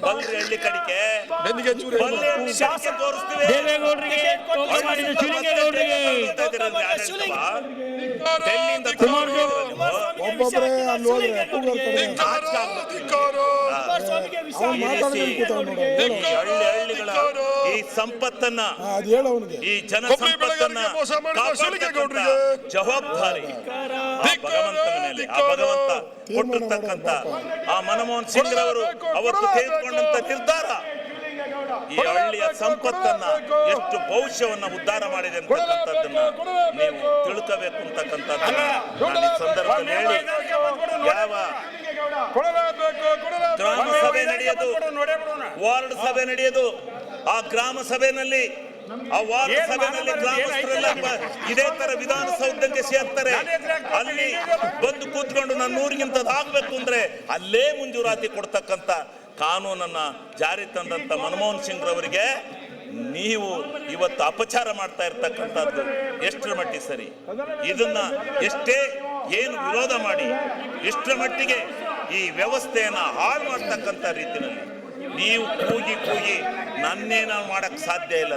ಬಲ್ರಿ ಹಳ್ಳಿ ಕಡಿಕೆ. ಬೆನ್ನಿಗೆ ಚೂರಿ ಬಲ್ರಿ ಹಳ್ಳಿ ಕಡಿಕೆ ತೋರಿಸ್ತೀವಿ. ಈ ಸಂಪತ್ತನ್ನ ಅದು ಹೇಳು ಅವನಿಗೆ. ಈ ಜನ ಸಂಪತ್ತನ್ನ ಜವಾಬ್ದಾರಿ. ಭಗವಂತ ಕೊಟ್ಟಿರ್ತಕ್ಕಂತ ಆ ಮನಮೋಹನ್ ಸಿಂಗ್ ಅವರು ಅವತ್ತು ತೆಗೆದುಕೊಂಡಂತ ನಿರ್ಧಾರ. ಈ ಹಳ್ಳಿಯ ಸಂಪತ್ತನ್ನ ಎಷ್ಟು ಭವಿಷ್ಯವನ್ನ ಉದ್ಧಾರ ಮಾಡಿದೆ ಅಂತಕ್ಕಂಥದ್ದನ್ನ ನೀವು ತಿಳ್ಕೋಬೇಕು ಅಂತಕ್ಕಂಥದ್ದನ್ನ ನಾನು ಈ ಸಂದರ್ಭದಲ್ಲಿ ಹೇಳಿ. ಯಾವ ಗ್ರಾಮ ಸಭೆ ನಡೆಯೋದು. ವಾರ್ಡ್ ಸಭೆ ನಡೆಯೋದು. ಆ ಗ್ರಾಮ ಸಭೆನಲ್ಲಿ ಆ ವಾರ್ಡ್ ಸಭೆನಲ್ಲಿ ಗ್ರಾಮಸ್ಥರೆಲ್ಲ ಇದೇ ತರ ವಿಧಾನಸೌಧಕ್ಕೆ ಸೇರ್ತಾರೆ. ಅಲ್ಲಿ ಬಂದು ಕೂತ್ಕೊಂಡು ನನ್ನ ಊರಿಗಿಂತ ಆಗ್ಬೇಕು ಅಂದ್ರೆ ಅಲ್ಲೇ ಮುಂಜೂರಾತಿ ಕೊಡ್ತಕ್ಕಂತ ಕಾನೂನನ್ನ ಜಾರಿ ತಂದಂತ ಮನಮೋಹನ್ ಸಿಂಗ್ ರವರಿಗೆ ನೀವು ಇವತ್ತು ಅಪಚಾರ ಮಾಡ್ತಾ ಇರ್ತಕ್ಕಂಥದ್ದು ಎಷ್ಟರ ಮಟ್ಟಿಗೆ ಸರಿ? ಇದನ್ನ ಎಷ್ಟೇ ಏನು ವಿರೋಧ ಮಾಡಿ ಎಷ್ಟರ ಮಟ್ಟಿಗೆ ಈ ವ್ಯವಸ್ಥೆಯನ್ನು ಹಾಳು ಮಾಡ್ತಕ್ಕಂಥ ರೀತಿಯಲ್ಲಿ ನೀವು ಕೂಗಿ ಕೂಗಿ ನನ್ನೇನ ಮಾಡಕ್ ಸಾಧ್ಯ ಇಲ್ಲ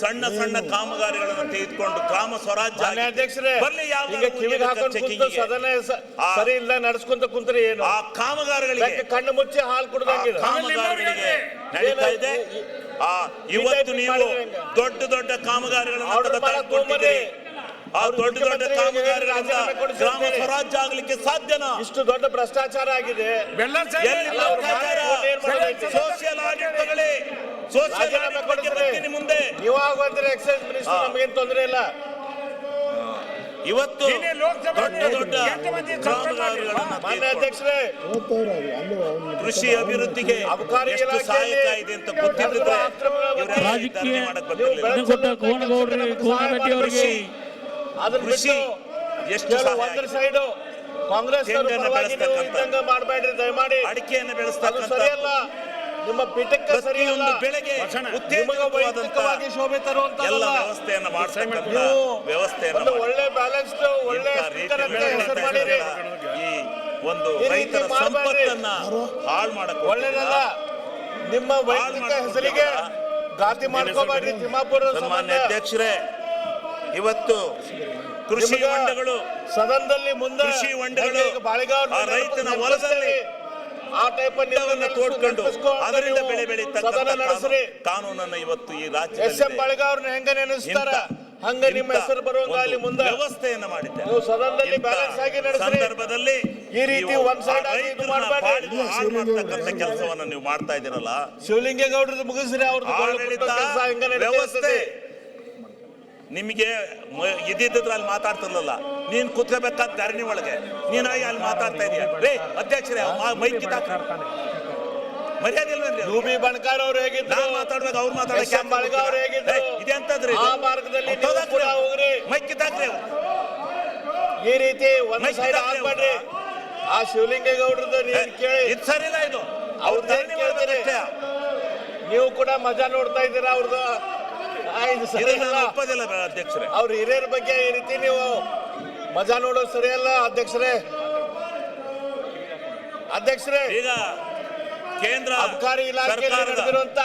ಸಣ್ಣ ಸಣ್ಣ ಕಾಮಗಾರಿಗಳನ್ನು ತೆಗೆದುಕೊಂಡು ಗ್ರಾಮ ಸ್ವರಾಜ್ಯ ಸರಿ ಇಲ್ಲ ನಡ್ಸ್ಕೊಂತ ಕುಂತ್ರೆ ಏನು? ಆ ಕಾಮಗಾರಿಗಳಿಗೆ ಕಣ್ಣು ಮುಚ್ಚಿ ಹಾಲು ಆ ಕುಡ್ದಂಗಿಲ್ಲ ಕಾಮಗಾರಿಗಳಿಗೆ ನಡೀತಾ ಇದೆ. ಇವತ್ತು ನೀವು ದೊಡ್ಡ ದೊಡ್ಡ ಕಾಮಗಾರಿಗಳನ್ನು ಆ ಅವ್ರು ದೊಡ್ಡ ದೊಡ್ಡ ಕಾಮಗಾರಿ ಕಾಮಗಾರಿಗಳಿಂದ ಗ್ರಾಮ. ಸ್ವರಾಜ್ಯ ಆಗ್ಲಿಕ್ಕೆ ಸಾಧ್ಯನಾ? ಇಷ್ಟು ದೊಡ್ಡ ಭ್ರಷ್ಟಾಚಾರ ಆಗಿದೆ? ಸೋಷಿಯಲ್ ಆಡಿಟ್ ತಗೊಳ್ಳಿ. ಸೋಷಿಯಲ್ ಆಡಿಟ್ ಬಗ್ಗೆ ಮುಂದೆ. ನೀವು ಆಗುವಂತ ಎಕ್ಸೈಸ್ ಮಿನಿಸ್ಟರ್. ನಮಗೇನ್ ತೊಂದ್ರೆ ಇಲ್ಲ. ಅಲ್ಲಿ ದೊಡ್ಡ ದೊಡ್ಡ ಕೃಷಿ ಅಭಿವೃದ್ಧಿಗೆ ಎಷ್ಟು ಸಹಾಯಕ ಇದೆ ಅಂತ ಗೊತ್ತಿದ್ರೆ ರಾಜಕೀಯ ಕೃಷಿ ಎಷ್ಟು ಸೈಡು ಕಾಂಗ್ರೆಸ್ ಮಾಡಬೇಡ್ರಿ ದಯಮಾಡಿ. ಅಡಿಕೆಯನ್ನು ಬೆಳೆಸ್ತಕ್ಕಂಥ ಸರಿಯಲ್ಲ. ನಿಮ್ಮ ಪೀಠಕ್ಕೆ ಸರಿ ಒಂದು ಬೆಳೆಗೆ ಉತ್ತೇಜಕವಾಗಿ ಶೋಭೆ ತರುವಂತ ಎಲ್ಲ ವ್ಯವಸ್ಥೆಯನ್ನ ನೀವು ವ್ಯವಸ್ಥೆಯನ್ನ ಒಳ್ಳೆ ಬ್ಯಾಲೆನ್ಸ್ಡ್ ಒಳ್ಳೆ ಈ ಒಂದು ರೈತರ ಸಂಪತ್ತನ್ನ ಹಾಳು ಮಾಡಕ್ ಒಳ್ಳೇದಲ್ಲ. ನಿಮ್ಮ ವೈಯಕ್ತಿಕ ಹೆಸರಿಗೆ ಗಾತಿ ಮಾಡ್ಕೋಬೇಡಿ ತಿಮ್ಮಾಪುರ ಸನ್ಮಾನ್ಯ ಅಧ್ಯಕ್ಷರೇ ಇವತ್ತು ಕೃಷಿ ಹೊಂಡಗಳು ಸದನದಲ್ಲಿ ಮುಂದೆ ಕೃಷಿ ಹೊಂಡಗಳು ರೈತನ ಹೊಲದಲ್ಲಿ ಆ ಟೈಪ್ ತೋಡ್ಕೊಂಡು ಅದರಿಂದ ಬೆಳೆ ಬೆಳೀತಾರೆ ಕಾನೂನನ್ನು ಕಾನೂನನ್ನ ಇವತ್ತು ಈ ಎಸ್ ಎಂ ಬಾಳೆಗಾವ್ರನ್ನ ಹೆಂಗ ನೆನೆಸ್ತಾರ? ಹಂಗ ನಿಮ್ಮ ಹೆಸರು ಬರುವಾಗ ಅಲ್ಲಿ ಮುಂದೆ. ವ್ಯವಸ್ಥೆಯನ್ನ ಮಾಡಿದ್ದೆ ನೀವು ಸದನದಲ್ಲಿ ಬ್ಯಾಲೆನ್ಸ್ ಆಗಿ ನಡೆಸ್ರಿ. ಸಂದರ್ಭದಲ್ಲಿ ಈ ರೀತಿ ಒಂದ್ side ಆಗಿ ಇದು ಮಾಡಬೇಡಿ. ಮಾಡ್ತಕ್ಕಂಥ ಕೆಲಸವನ್ನ ನೀವು ಮಾಡ್ತಾ ಇದೀರಲ್ಲ ಶಿವಲಿಂಗೇಗೌಡರದ್ದು ಮುಗಿಸ್ರಿ ಅವ್ರದ್ದು ಆಡಳಿತ ಕೆಲಸ ಹೆಂಗ ನಡೀತಾ ವ್ಯವಸ್ಥೆ? ನಿಮಗೆ ಮ- ಇದ್ದಿದ್ರೆ ಅಲ್ಲಿ ಮಾತಾಡ್ತಿರ್ಲಿಲ್ಲ. ನೀನ್ ಕುತ್ಕೋಬೇಕಂತ ಧರಣಿ ಒಳಗೆ. ನೀನಾಗಿ ಅಲ್ಲಿ ಮಾತಾಡ್ತಾ ಇದೀಯ. ರೇ ಅಧ್ಯಕ್ಷರೇ ಮೈಕ್ ಕಿತ್ತಾಕ್ರಿ ಮರ್ಯಾದೆ ಇಲ್ವೇನ್ರಿ ಯು ಬಿ ಬಣಕಾರ್ ಅವ್ರು ಹೇಗಿದ್ರು? ನಾನು ಮಾತಾಡ್ಬೇಕು ಅವ್ರು ಮಾತಾಡಕ್ಕೆ ಬಾಳ್ಗ ಅವ್ರು ಹೇಗಿದ್ರು? ಇದೆ? ಅಂತಂದ್ರಿ ಆ ಮಾರ್ಗದಲ್ಲಿ ನೀವು ಕೂಡ ಹೋಗ್ರಿ. ಮೈಕ್ ಕಿತ್ತಾಕ್ರಿ. ಈ ರೀತಿ ಒಂದ್ ಸೈಡ್ ಆಗ್ಬೇಡ್ರಿ. ಆ ಶಿವಲಿಂಗ ಏ, ನೀವ್ ಕೇಳಿ. ಇದು ಸರಿ ಇಲ್ಲ ಇದು ಅವ್ರ ಧರಣಿ ಕೇಳ್ತೀರಿ? ನೀವು ಕೂಡ ಮಜಾ ನೋಡ್ತಾ ಇದ್ದೀರಾ ಅವ್ರದ್ದು ಇದನ್ನ ಒಪ್ಪೋದಿಲ್ಲ ಅಧ್ಯಕ್ಷರೇ. ಅವ್ರ ಹಿರಿಯರ ಬಗ್ಗೆ ಈ ರೀತಿ ನೀವು ಮಜಾ ನೋಡೋದು ಸರಿಯಲ್ಲ ಅಧ್ಯಕ್ಷರೇ. ಅಧ್ಯಕ್ಷರೇ ಈಗ ಕೇಂದ್ರ ಅಬಕಾರಿ ಇಲಾಖೆ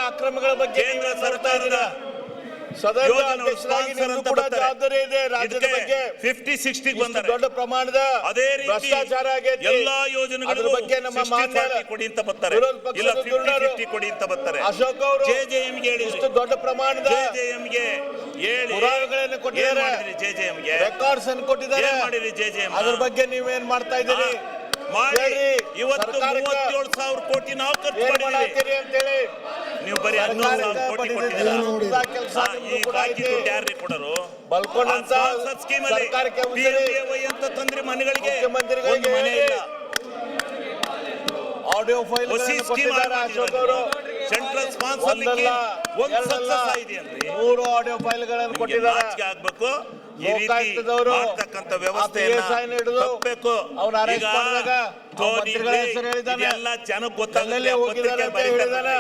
ಅಕ್ರಮಗಳ ಬಗ್ಗೆ ಕೇಂದ್ರ ಸರ್ಕಾರದ ಜವಾಬ್ದಾರಿ ಇದೆ ರಾಜ್ಯದ ಬಗ್ಗೆ. 50 60 ಇಷ್ಟು ಬಂದರೆ ದೊಡ್ಡ ಪ್ರಮಾಣದ ಅದೇ ರೀತಿ ಭ್ರಷ್ಟಾಚಾರ ಆಗೈತೆ. ಎಲ್ಲಾ ಯೋಜನೆಗಳ ಬಗ್ಗೆ ನಮ್ಮ ಮಾತಾಡಿ ಕೊಡಿ ಅಂತ ಬರ್ತಾರೆ. ಇಲ್ಲ 50 ದುರ್ನರು 50 ಕೊಡಿ ಅಂತ ಬರ್ತಾರೆ. ಅಶೋಕ್ ಅವರು JJM ಗೆ ಹೇಳಿ. ಇಷ್ಟು ದೊಡ್ಡ ಪ್ರಮಾಣದ ಜೆ ಜೆ ಎಂ ಗೆ ಹೇಳಿ. ಪುರಾವೆಗಳನ್ನು ಕೊಟ್ಟಿದ್ದಾರೆ. ಜೆ ಜೆ ಎಂ ಗೆ ರೆಕಾರ್ಡ್ಸ್ ಅನ್ನು ಕೊಟ್ಟಿದ್ದಾರೆ. ಮಾಡಿರಿ ಜೆ ಜೆ ಎಂ ಅದ್ರ ಬಗ್ಗೆ ನೀವೇನ್ ಮಾಡ್ತಾ ಇದ್ದೀರಿ? ಮಾಡಿ. ಇವತ್ತು ಮೂವತ್ತೇಳು ಸಾವಿರ ಕೋಟಿ ನಾವು ಖರ್ಚು ಮಾಡತ್ತೀರಿ ಅಂತೇಳಿ. ನೀವು ಬರೀ ಹನ್ನೊಂದು ಸಾವಿರ ಕೋಟಿ ಕೊಟ್ಟಿದ್ದೀರಾ? ಈ ಬಾಕಿ ದುಡ್ಡು ಕೊಡೋರು? ಬಲ್ಕೊಂಡಂತ ಸ್ಕೀಮ್ ಅಲ್ಲಿ ಸರ್ಕಾರಕ್ಕೆ ಒಂದ್ಸರಿ PMAY ಅಂತ ತಂದ್ರಿ ಮನೆಗಳಿಗೆ ಮುಖ್ಯಮಂತ್ರಿಗಳಿಗೆ ಒಂದು ಮನೆ ಇಲ್ಲ. ಆಡಿಯೋ ಫೈಲ್ ಹೊಸಿ ಸ್ಕೀಮ್ ಅಶೋಕ್ ಅವರು. ಸೆಂಟ್ರಲ್ ಸ್ಪಾನ್ಸರ್ ಒಂದಲ್ಲ ಒಂದು ಎರಡಲ್ಲ ಸಕ್ಸಸ್ ಮೂರು ಆಡಿಯೋ ಫೈಲ್ಗಳನ್ನ ನಿಮ್ಗೆ ಕೊಟ್ಟಿದ್ದಾರೆ. ಆಗ್ಬೇಕು. ಈ ರೀತಿ ಲೋಕಾಯುಕ್ತದವರು ಮಾಡ್ತಕ್ಕಂಥ ಆ ವ್ಯವಸ್ಥೆಯನ್ನ PSI ನ ಹಿಡಿದು ತಪ್ಪಬೇಕು. ಅವ್ನ arrest ಮಾಡಿದಾಗ ಮಂತ್ರಿಗಳ ಹೆಸರು ಹೇಳಿದ್ದಾನೆ. ಜನಕ್ಕೆ ಗೊತ್ತಾಗಲ್ಲ ಎಲ್ಲೆಲ್ಲಿ ಹೋಗಿದ್ದಾರೆ ಅಂತ ಹೇಳಿದಾನೆ.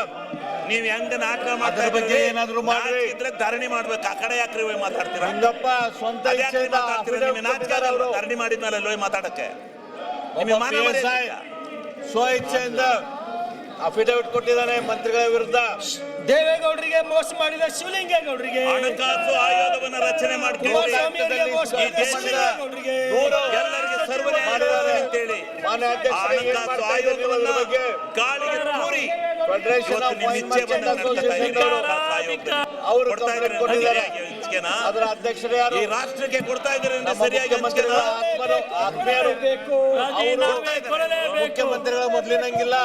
ನೀವ್ ಹೆಂಗ ನಾಟಕ ಅದ್ರ ಬಗ್ಗೆ ಇದ್ದೀರಿ? ಏನಾದ್ರು ಮಾಡ್ರಿ. ಇದ್ರೆ ಧರಣಿ ಮಾಡ್ಬೇಕು ಆ ಕಡೆ ಯಾಕ್ರಿ ಹೋಗಿ ಮಾತಾಡ್ತೀರಾ ಹಂಗಪ್ಪ ಸ್ವಂತ ಅದ್ಯಾಕ್ರಿ ಇಚ್ಛೆಯಿಂದ ಮಾತಾಡ್ತೀರಾ? affidavit ನಿಮ್ಗೆ ನಾಚಿಕೆ ಕೊಟ್ಟಿದ್ದಾರೆ ಆಗಲ್ವಾ? ಅವರು ಧರಣಿ ಮಾಡಿದ್ಮೇಲೆ ಅಲ್ಲಿ ಮಾತಾಡಕ್ಕೆ ಒಬ್ಬ ಮರ್ಯಾದೆ ಇದೆಯಾ? ಸ್ವ ಇಚ್ಛೆಯಿಂದ ಅಫಿಡವಿಟ್ ಕೊಟ್ಟಿದ್ದಾನೆ ಮಂತ್ರಿಗಳ ವಿರುದ್ಧ ದೇವೇಗೌಡರಿಗೆ ಮೋಸ ಮಾಡಿದ ಶಿವಲಿಂಗೇಗೌಡರಿಗೆ. ಹಣಕಾಸು ಆಯೋಗವನ್ನು ರಚನೆ ಮಾಡ್ಕೊಂಡು. ಅವರು ಅದರ ಅಧ್ಯಕ್ಷರೇ ಯಾರು? ಈ ರಾಷ್ಟ್ರಕ್ಕೆ ಕೊಡ್ತಾ ಇದ್ದಾರೆ ಅಂದ್ರೆ ಸರಿಯಾಗಿ ಮುಖ್ಯಮಂತ್ರಿಗಳ ಆತ್ಮೀಯರು. ಮೊದಲಿನಂಗಿಲ್ಲ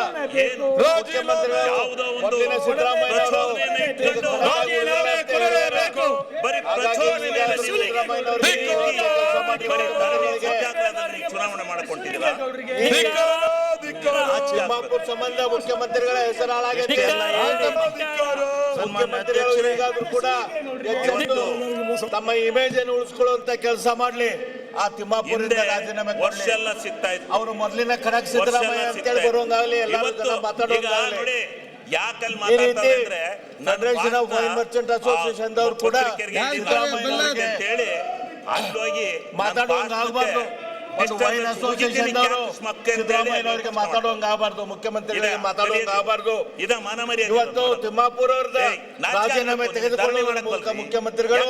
ಏನು? ಮುಖ್ಯಮಂತ್ರಿಗಳು ಯಾವುದೋ ಒಂದು ಮೊದಲಿನ ಸಿದ್ದರಾಮಯ್ಯ ಅವರು ಪ್ರಚೋದನೆಯನ್ನ ಇಟ್ಕೊಂಡು ರಾಜೀನಾಮೆ ಕೊಡಲೇಬೇಕು. ಬರೀ ಪ್ರಚೋದನೆ ಈಗ ಸಿದ್ದರಾಮಯ್ಯ ಅವರು ಈ ರೀತಿ ಕೆಲಸ ಮಾಡಿ ಬರೀ ಧರಣಿ ಅವರಿಗೆ ಸತ್ಯಾಗ್ರಹದಲ್ಲಿ ಚುನಾವಣೆ ಮಾಡಕೊಂಡಿದ್ದೀರಾ ತಿಮ್ಮಾಪುರ್ ಸಂಬಂಧ ಮುಖ್ಯಮಂತ್ರಿಗಳ ಹೆಸರು ಹಾಳಾಗಿದೆ ಮುಖ್ಯಮಂತ್ರಿಗಳು ಈಗಾದ್ರೂ ಕೂಡ ತಮ್ಮ ಇಮೇಜ್ ಅನ್ನು ಉಳಿಸ್ಕೊಳ್ಳುವಂತ ಕೆಲಸ ಮಾಡ್ಲಿ. ಆ ತಿಮ್ಮಾಪುರಿಂದ ರಾಜೀನಾಮೆ ವರ್ಷ ಎಲ್ಲ ಸಿಗ್ತಾ ಇತ್ತು. ಅವರು ಮೊದಲಿನ ವರ್ಷ ಸಿದ್ದರಾಮಯ್ಯ ಅಂತೇಳಿ ಬರುವಂಗಾಗಲಿ ಎಲ್ಲರೂ ನೋಡಿ ಯಾಕಲ್ಲಿ ಮಾತಾಡ್ತಾರೆ ಅಂದ್ರೆ ನನ್ನ federation of wine merchant association ದವರು ಕೂಡ ಸಿದ್ದರಾಮಯ್ಯ ಅಂತ ಹೇಳಿ. ಹೋಗಿ ಮಾತಾಡುವಂಗ ಆಗಬಾರ್ದು ಒಂದು ವೈನ್ ಅಸೋಸಿಯೇಷನ್ ದವರು ಸಿದ್ದರಾಮಯ್ಯ ಅವರಿಗೆ ಮಾತಾಡುವಂಗ ಆಗಬಾರ್ದು ಮುಖ್ಯಮಂತ್ರಿಗಳಿಗೆ ಮಾತಾಡುವಂಗ ಆಗಬಾರ್ದು ಇವತ್ತು ತಿಮ್ಮಾಪುರ ಅವ್ರದ ರಾಜೀನಾಮೆ ತೆಗೆದುಕೊಳ್ಳುವ ಮೂಲಕ ಮುಖ್ಯಮಂತ್ರಿಗಳು?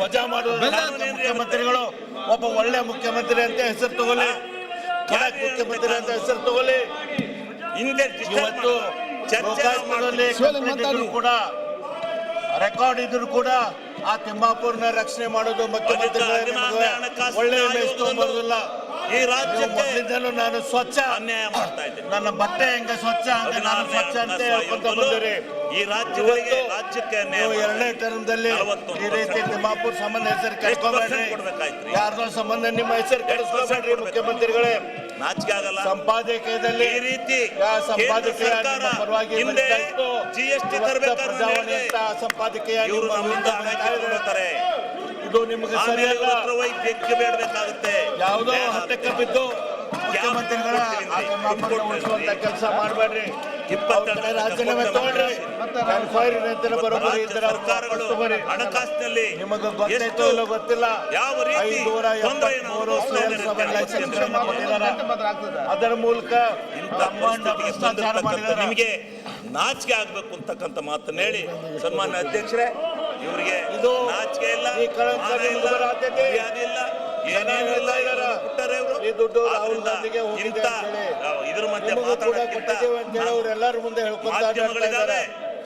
ವಜಾ ಮಾಡುವ ಮುಖ್ಯಮಂತ್ರಿಗಳು ಒಬ್ಬ ಒಳ್ಳೆ ಮುಖ್ಯಮಂತ್ರಿ ಅಂತ ಹೆಸರು ತಗೊಳ್ಳಿ ಮುಖ್ಯಮಂತ್ರಿ ಅಂತ ಹೆಸರು ತಗೊಳ್ಳಿ ಹಿಂದೆ ಇವತ್ತು ಕೂಡ ರೆಕಾರ್ಡ್ ಇದ್ರು ಕೂಡ ಆ ತಿಮ್ಮಾಪುರನ ರಕ್ಷಣೆ ಮಾಡೋದು ಮುಖ್ಯಮಂತ್ರಿ ಒಳ್ಳೆ ಈ ರಾಜ್ಯ ನಾನು ಸ್ವಚ್ಛ ಅನ್ಯಾಯ ಮಾಡ್ತಾ ಇದ್ದೇನೆ. ನನ್ನ ಬಟ್ಟೆ ಹೆಂಗ ಸ್ವಚ್ಛ ಹಂಗೆ ನಾನು ಸ್ವಚ್ಛ ಅಂತ ಹೇಳ್ಕೊಂತ ಬಂದಿರಿ. ಈ ರಾಜ್ಯಗಳಿಗೆ ರಾಜ್ಯಕ್ಕೆ ಅನ್ಯಾಯ ನೀವು ಎರಡನೇ ಟರ್ಮ್ದಲ್ಲಿ ಈ ರೀತಿ. ತಿಮ್ಮಾಪುರ್ ಸಂಬಂಧ ಹೆಸರು ಎಷ್ಟು ಯಾರದೋ ಸಂಬಂಧ ನಿಮ್ಮ ಹೆಸರು ಕೆಡಿಸ್ಕೊಬೇಡ್ರಿ ಮುಖ್ಯಮಂತ್ರಿಗಳೇ. ನಾಚಿಕೆ ಆಗಲ್ಲ ಸಂಪಾದಕೀಯದಲ್ಲಿ ಈ ರೀತಿ ಸರ್ಕಾರ ಹಿಂದೆ ಜಿಎಸ್ಟಿ ತರಬೇಕಾದ್ರೆ ಸಂಪಾದಕೀಯ ಇವರು ನಮ್ಮಿಂದ ಬರ್ತಾ ಇದು ನಿಮಗೆ ಸರಿಯಾದ ಬೆಕ್ಕೆ ಬೇಡಬೇಕಾಗುತ್ತೆ. ಯಾವುದೋ ಹತ್ತಕ್ಕೆ ಬಿದ್ದು ಮುಖ್ಯಮಂತ್ರಿಗಳ ಕೆಲಸ ಮಾಡಬೇಡ್ರಿ. ಹಣಕಾಸಿನಲ್ಲಿ ಎಷ್ಟು ಗೊತ್ತಿಲ್ಲ. ಯಾವ ರೀತಿ ಅದರ ಮೂಲಕ ನಿಮಗೆ ನಾಚಿಕೆ ಆಗ್ಬೇಕು ಅಂತಕ್ಕಂಥ ಮಾತನ್ನ ಹೇಳಿ ಸನ್ಮಾನ್ಯ ಅಧ್ಯಕ್ಷರೇ ಇವರಿಗೆ ಇದು ನಾಚಿಕೆ ಇಲ್ಲ ಈ ಕಳಂಕ ಇದಾರ. ದುಡ್ಡು ರಾಹುಲ್ ಗಾಂಧಿಗೆ ಹೋಗಿದೆ ಇದ್ರ ಮಧ್ಯೆ ನಿಮಗೂ ಕೂಡ ಮಾತಾಡೋಕ್ಕಿಂತ ಮಾಧ್ಯಮಗಳಿದ್ದಾವೆ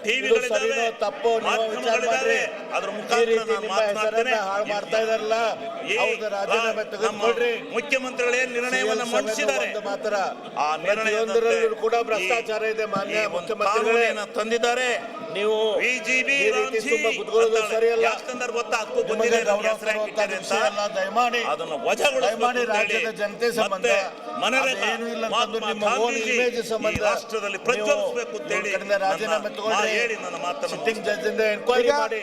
ಟಿವಿಗಳಿದ್ದಾವೆ. ತಪ್ಪೋ ಮಾಧ್ಯಮಗಳಿದ್ದಾವೆ. ಅದ್ರ ಮುಖಾಂತರ ರೀತಿ ನಾನು ನಿಮ್ಮ ಮಾತನಾಡ್ತೇನೆ. ಹಾಳು ಮಾಡ್ತಾ ಇದಾರಲ್ಲ ರಾಜೀನಾಮೆ ತೆಗೆದುಕೊಳ್ರಿ. ಮುಖ್ಯಮಂತ್ರಿಗಳು ಏನ್ ನಿರ್ಣಯವನ್ನ ಮಂಡಿಸಿದ್ದಾರೆ? ಮಾತ್ರ. ಆ ಪ್ರತಿಯೊಂದರಲ್ಲೂ ಕೂಡ ಭ್ರಷ್ಟಾಚಾರ ಇದೆ ಮಾನ್ಯ ಮುಖ್ಯಮಂತ್ರಿಗಳೇ. ತಂದಿದ್ದಾರೆ. ನೀವು ಬಿಜೆಪಿ ಕುತ್ಕೊಳ್ಳೋದು ಸರಿಯಲ್ಲ. ಯಾಕಂದ್ರೆ ಗೊತ್ತಾ ಅದಕ್ಕೂ ನಿಮಗೆ ಗೊತ್ತಿದೆ ಗೌರವ ನಮ್ಗೆ ಹೆಸರು ಕೊಡುವಂತ ಹಾಕಿದ್ದಾರೆ ವಿಷಯ ಅಂತ ಅಲ್ಲ ದಯಮಾಡಿ. ಅದನ್ನ ವಜಾಗೊಳಿಸಬೇಕು ದಯಮಾಡಿ ಅಂತ ರಾಜ್ಯದ ಜನತೆ ಸಂಬಂಧ ರಾಷ್ಟ್ರದಲ್ಲಿ ಪ್ರಜ್ವಲಿಸಬೇಕು ಅಂತ ಹೇಳಿ ಸಿಟ್ಟಿಂಗ್ ಜಡ್ಜ್ ಇಂದ ಎನ್ಕ್ವೈರಿ ಮಾಡಿ.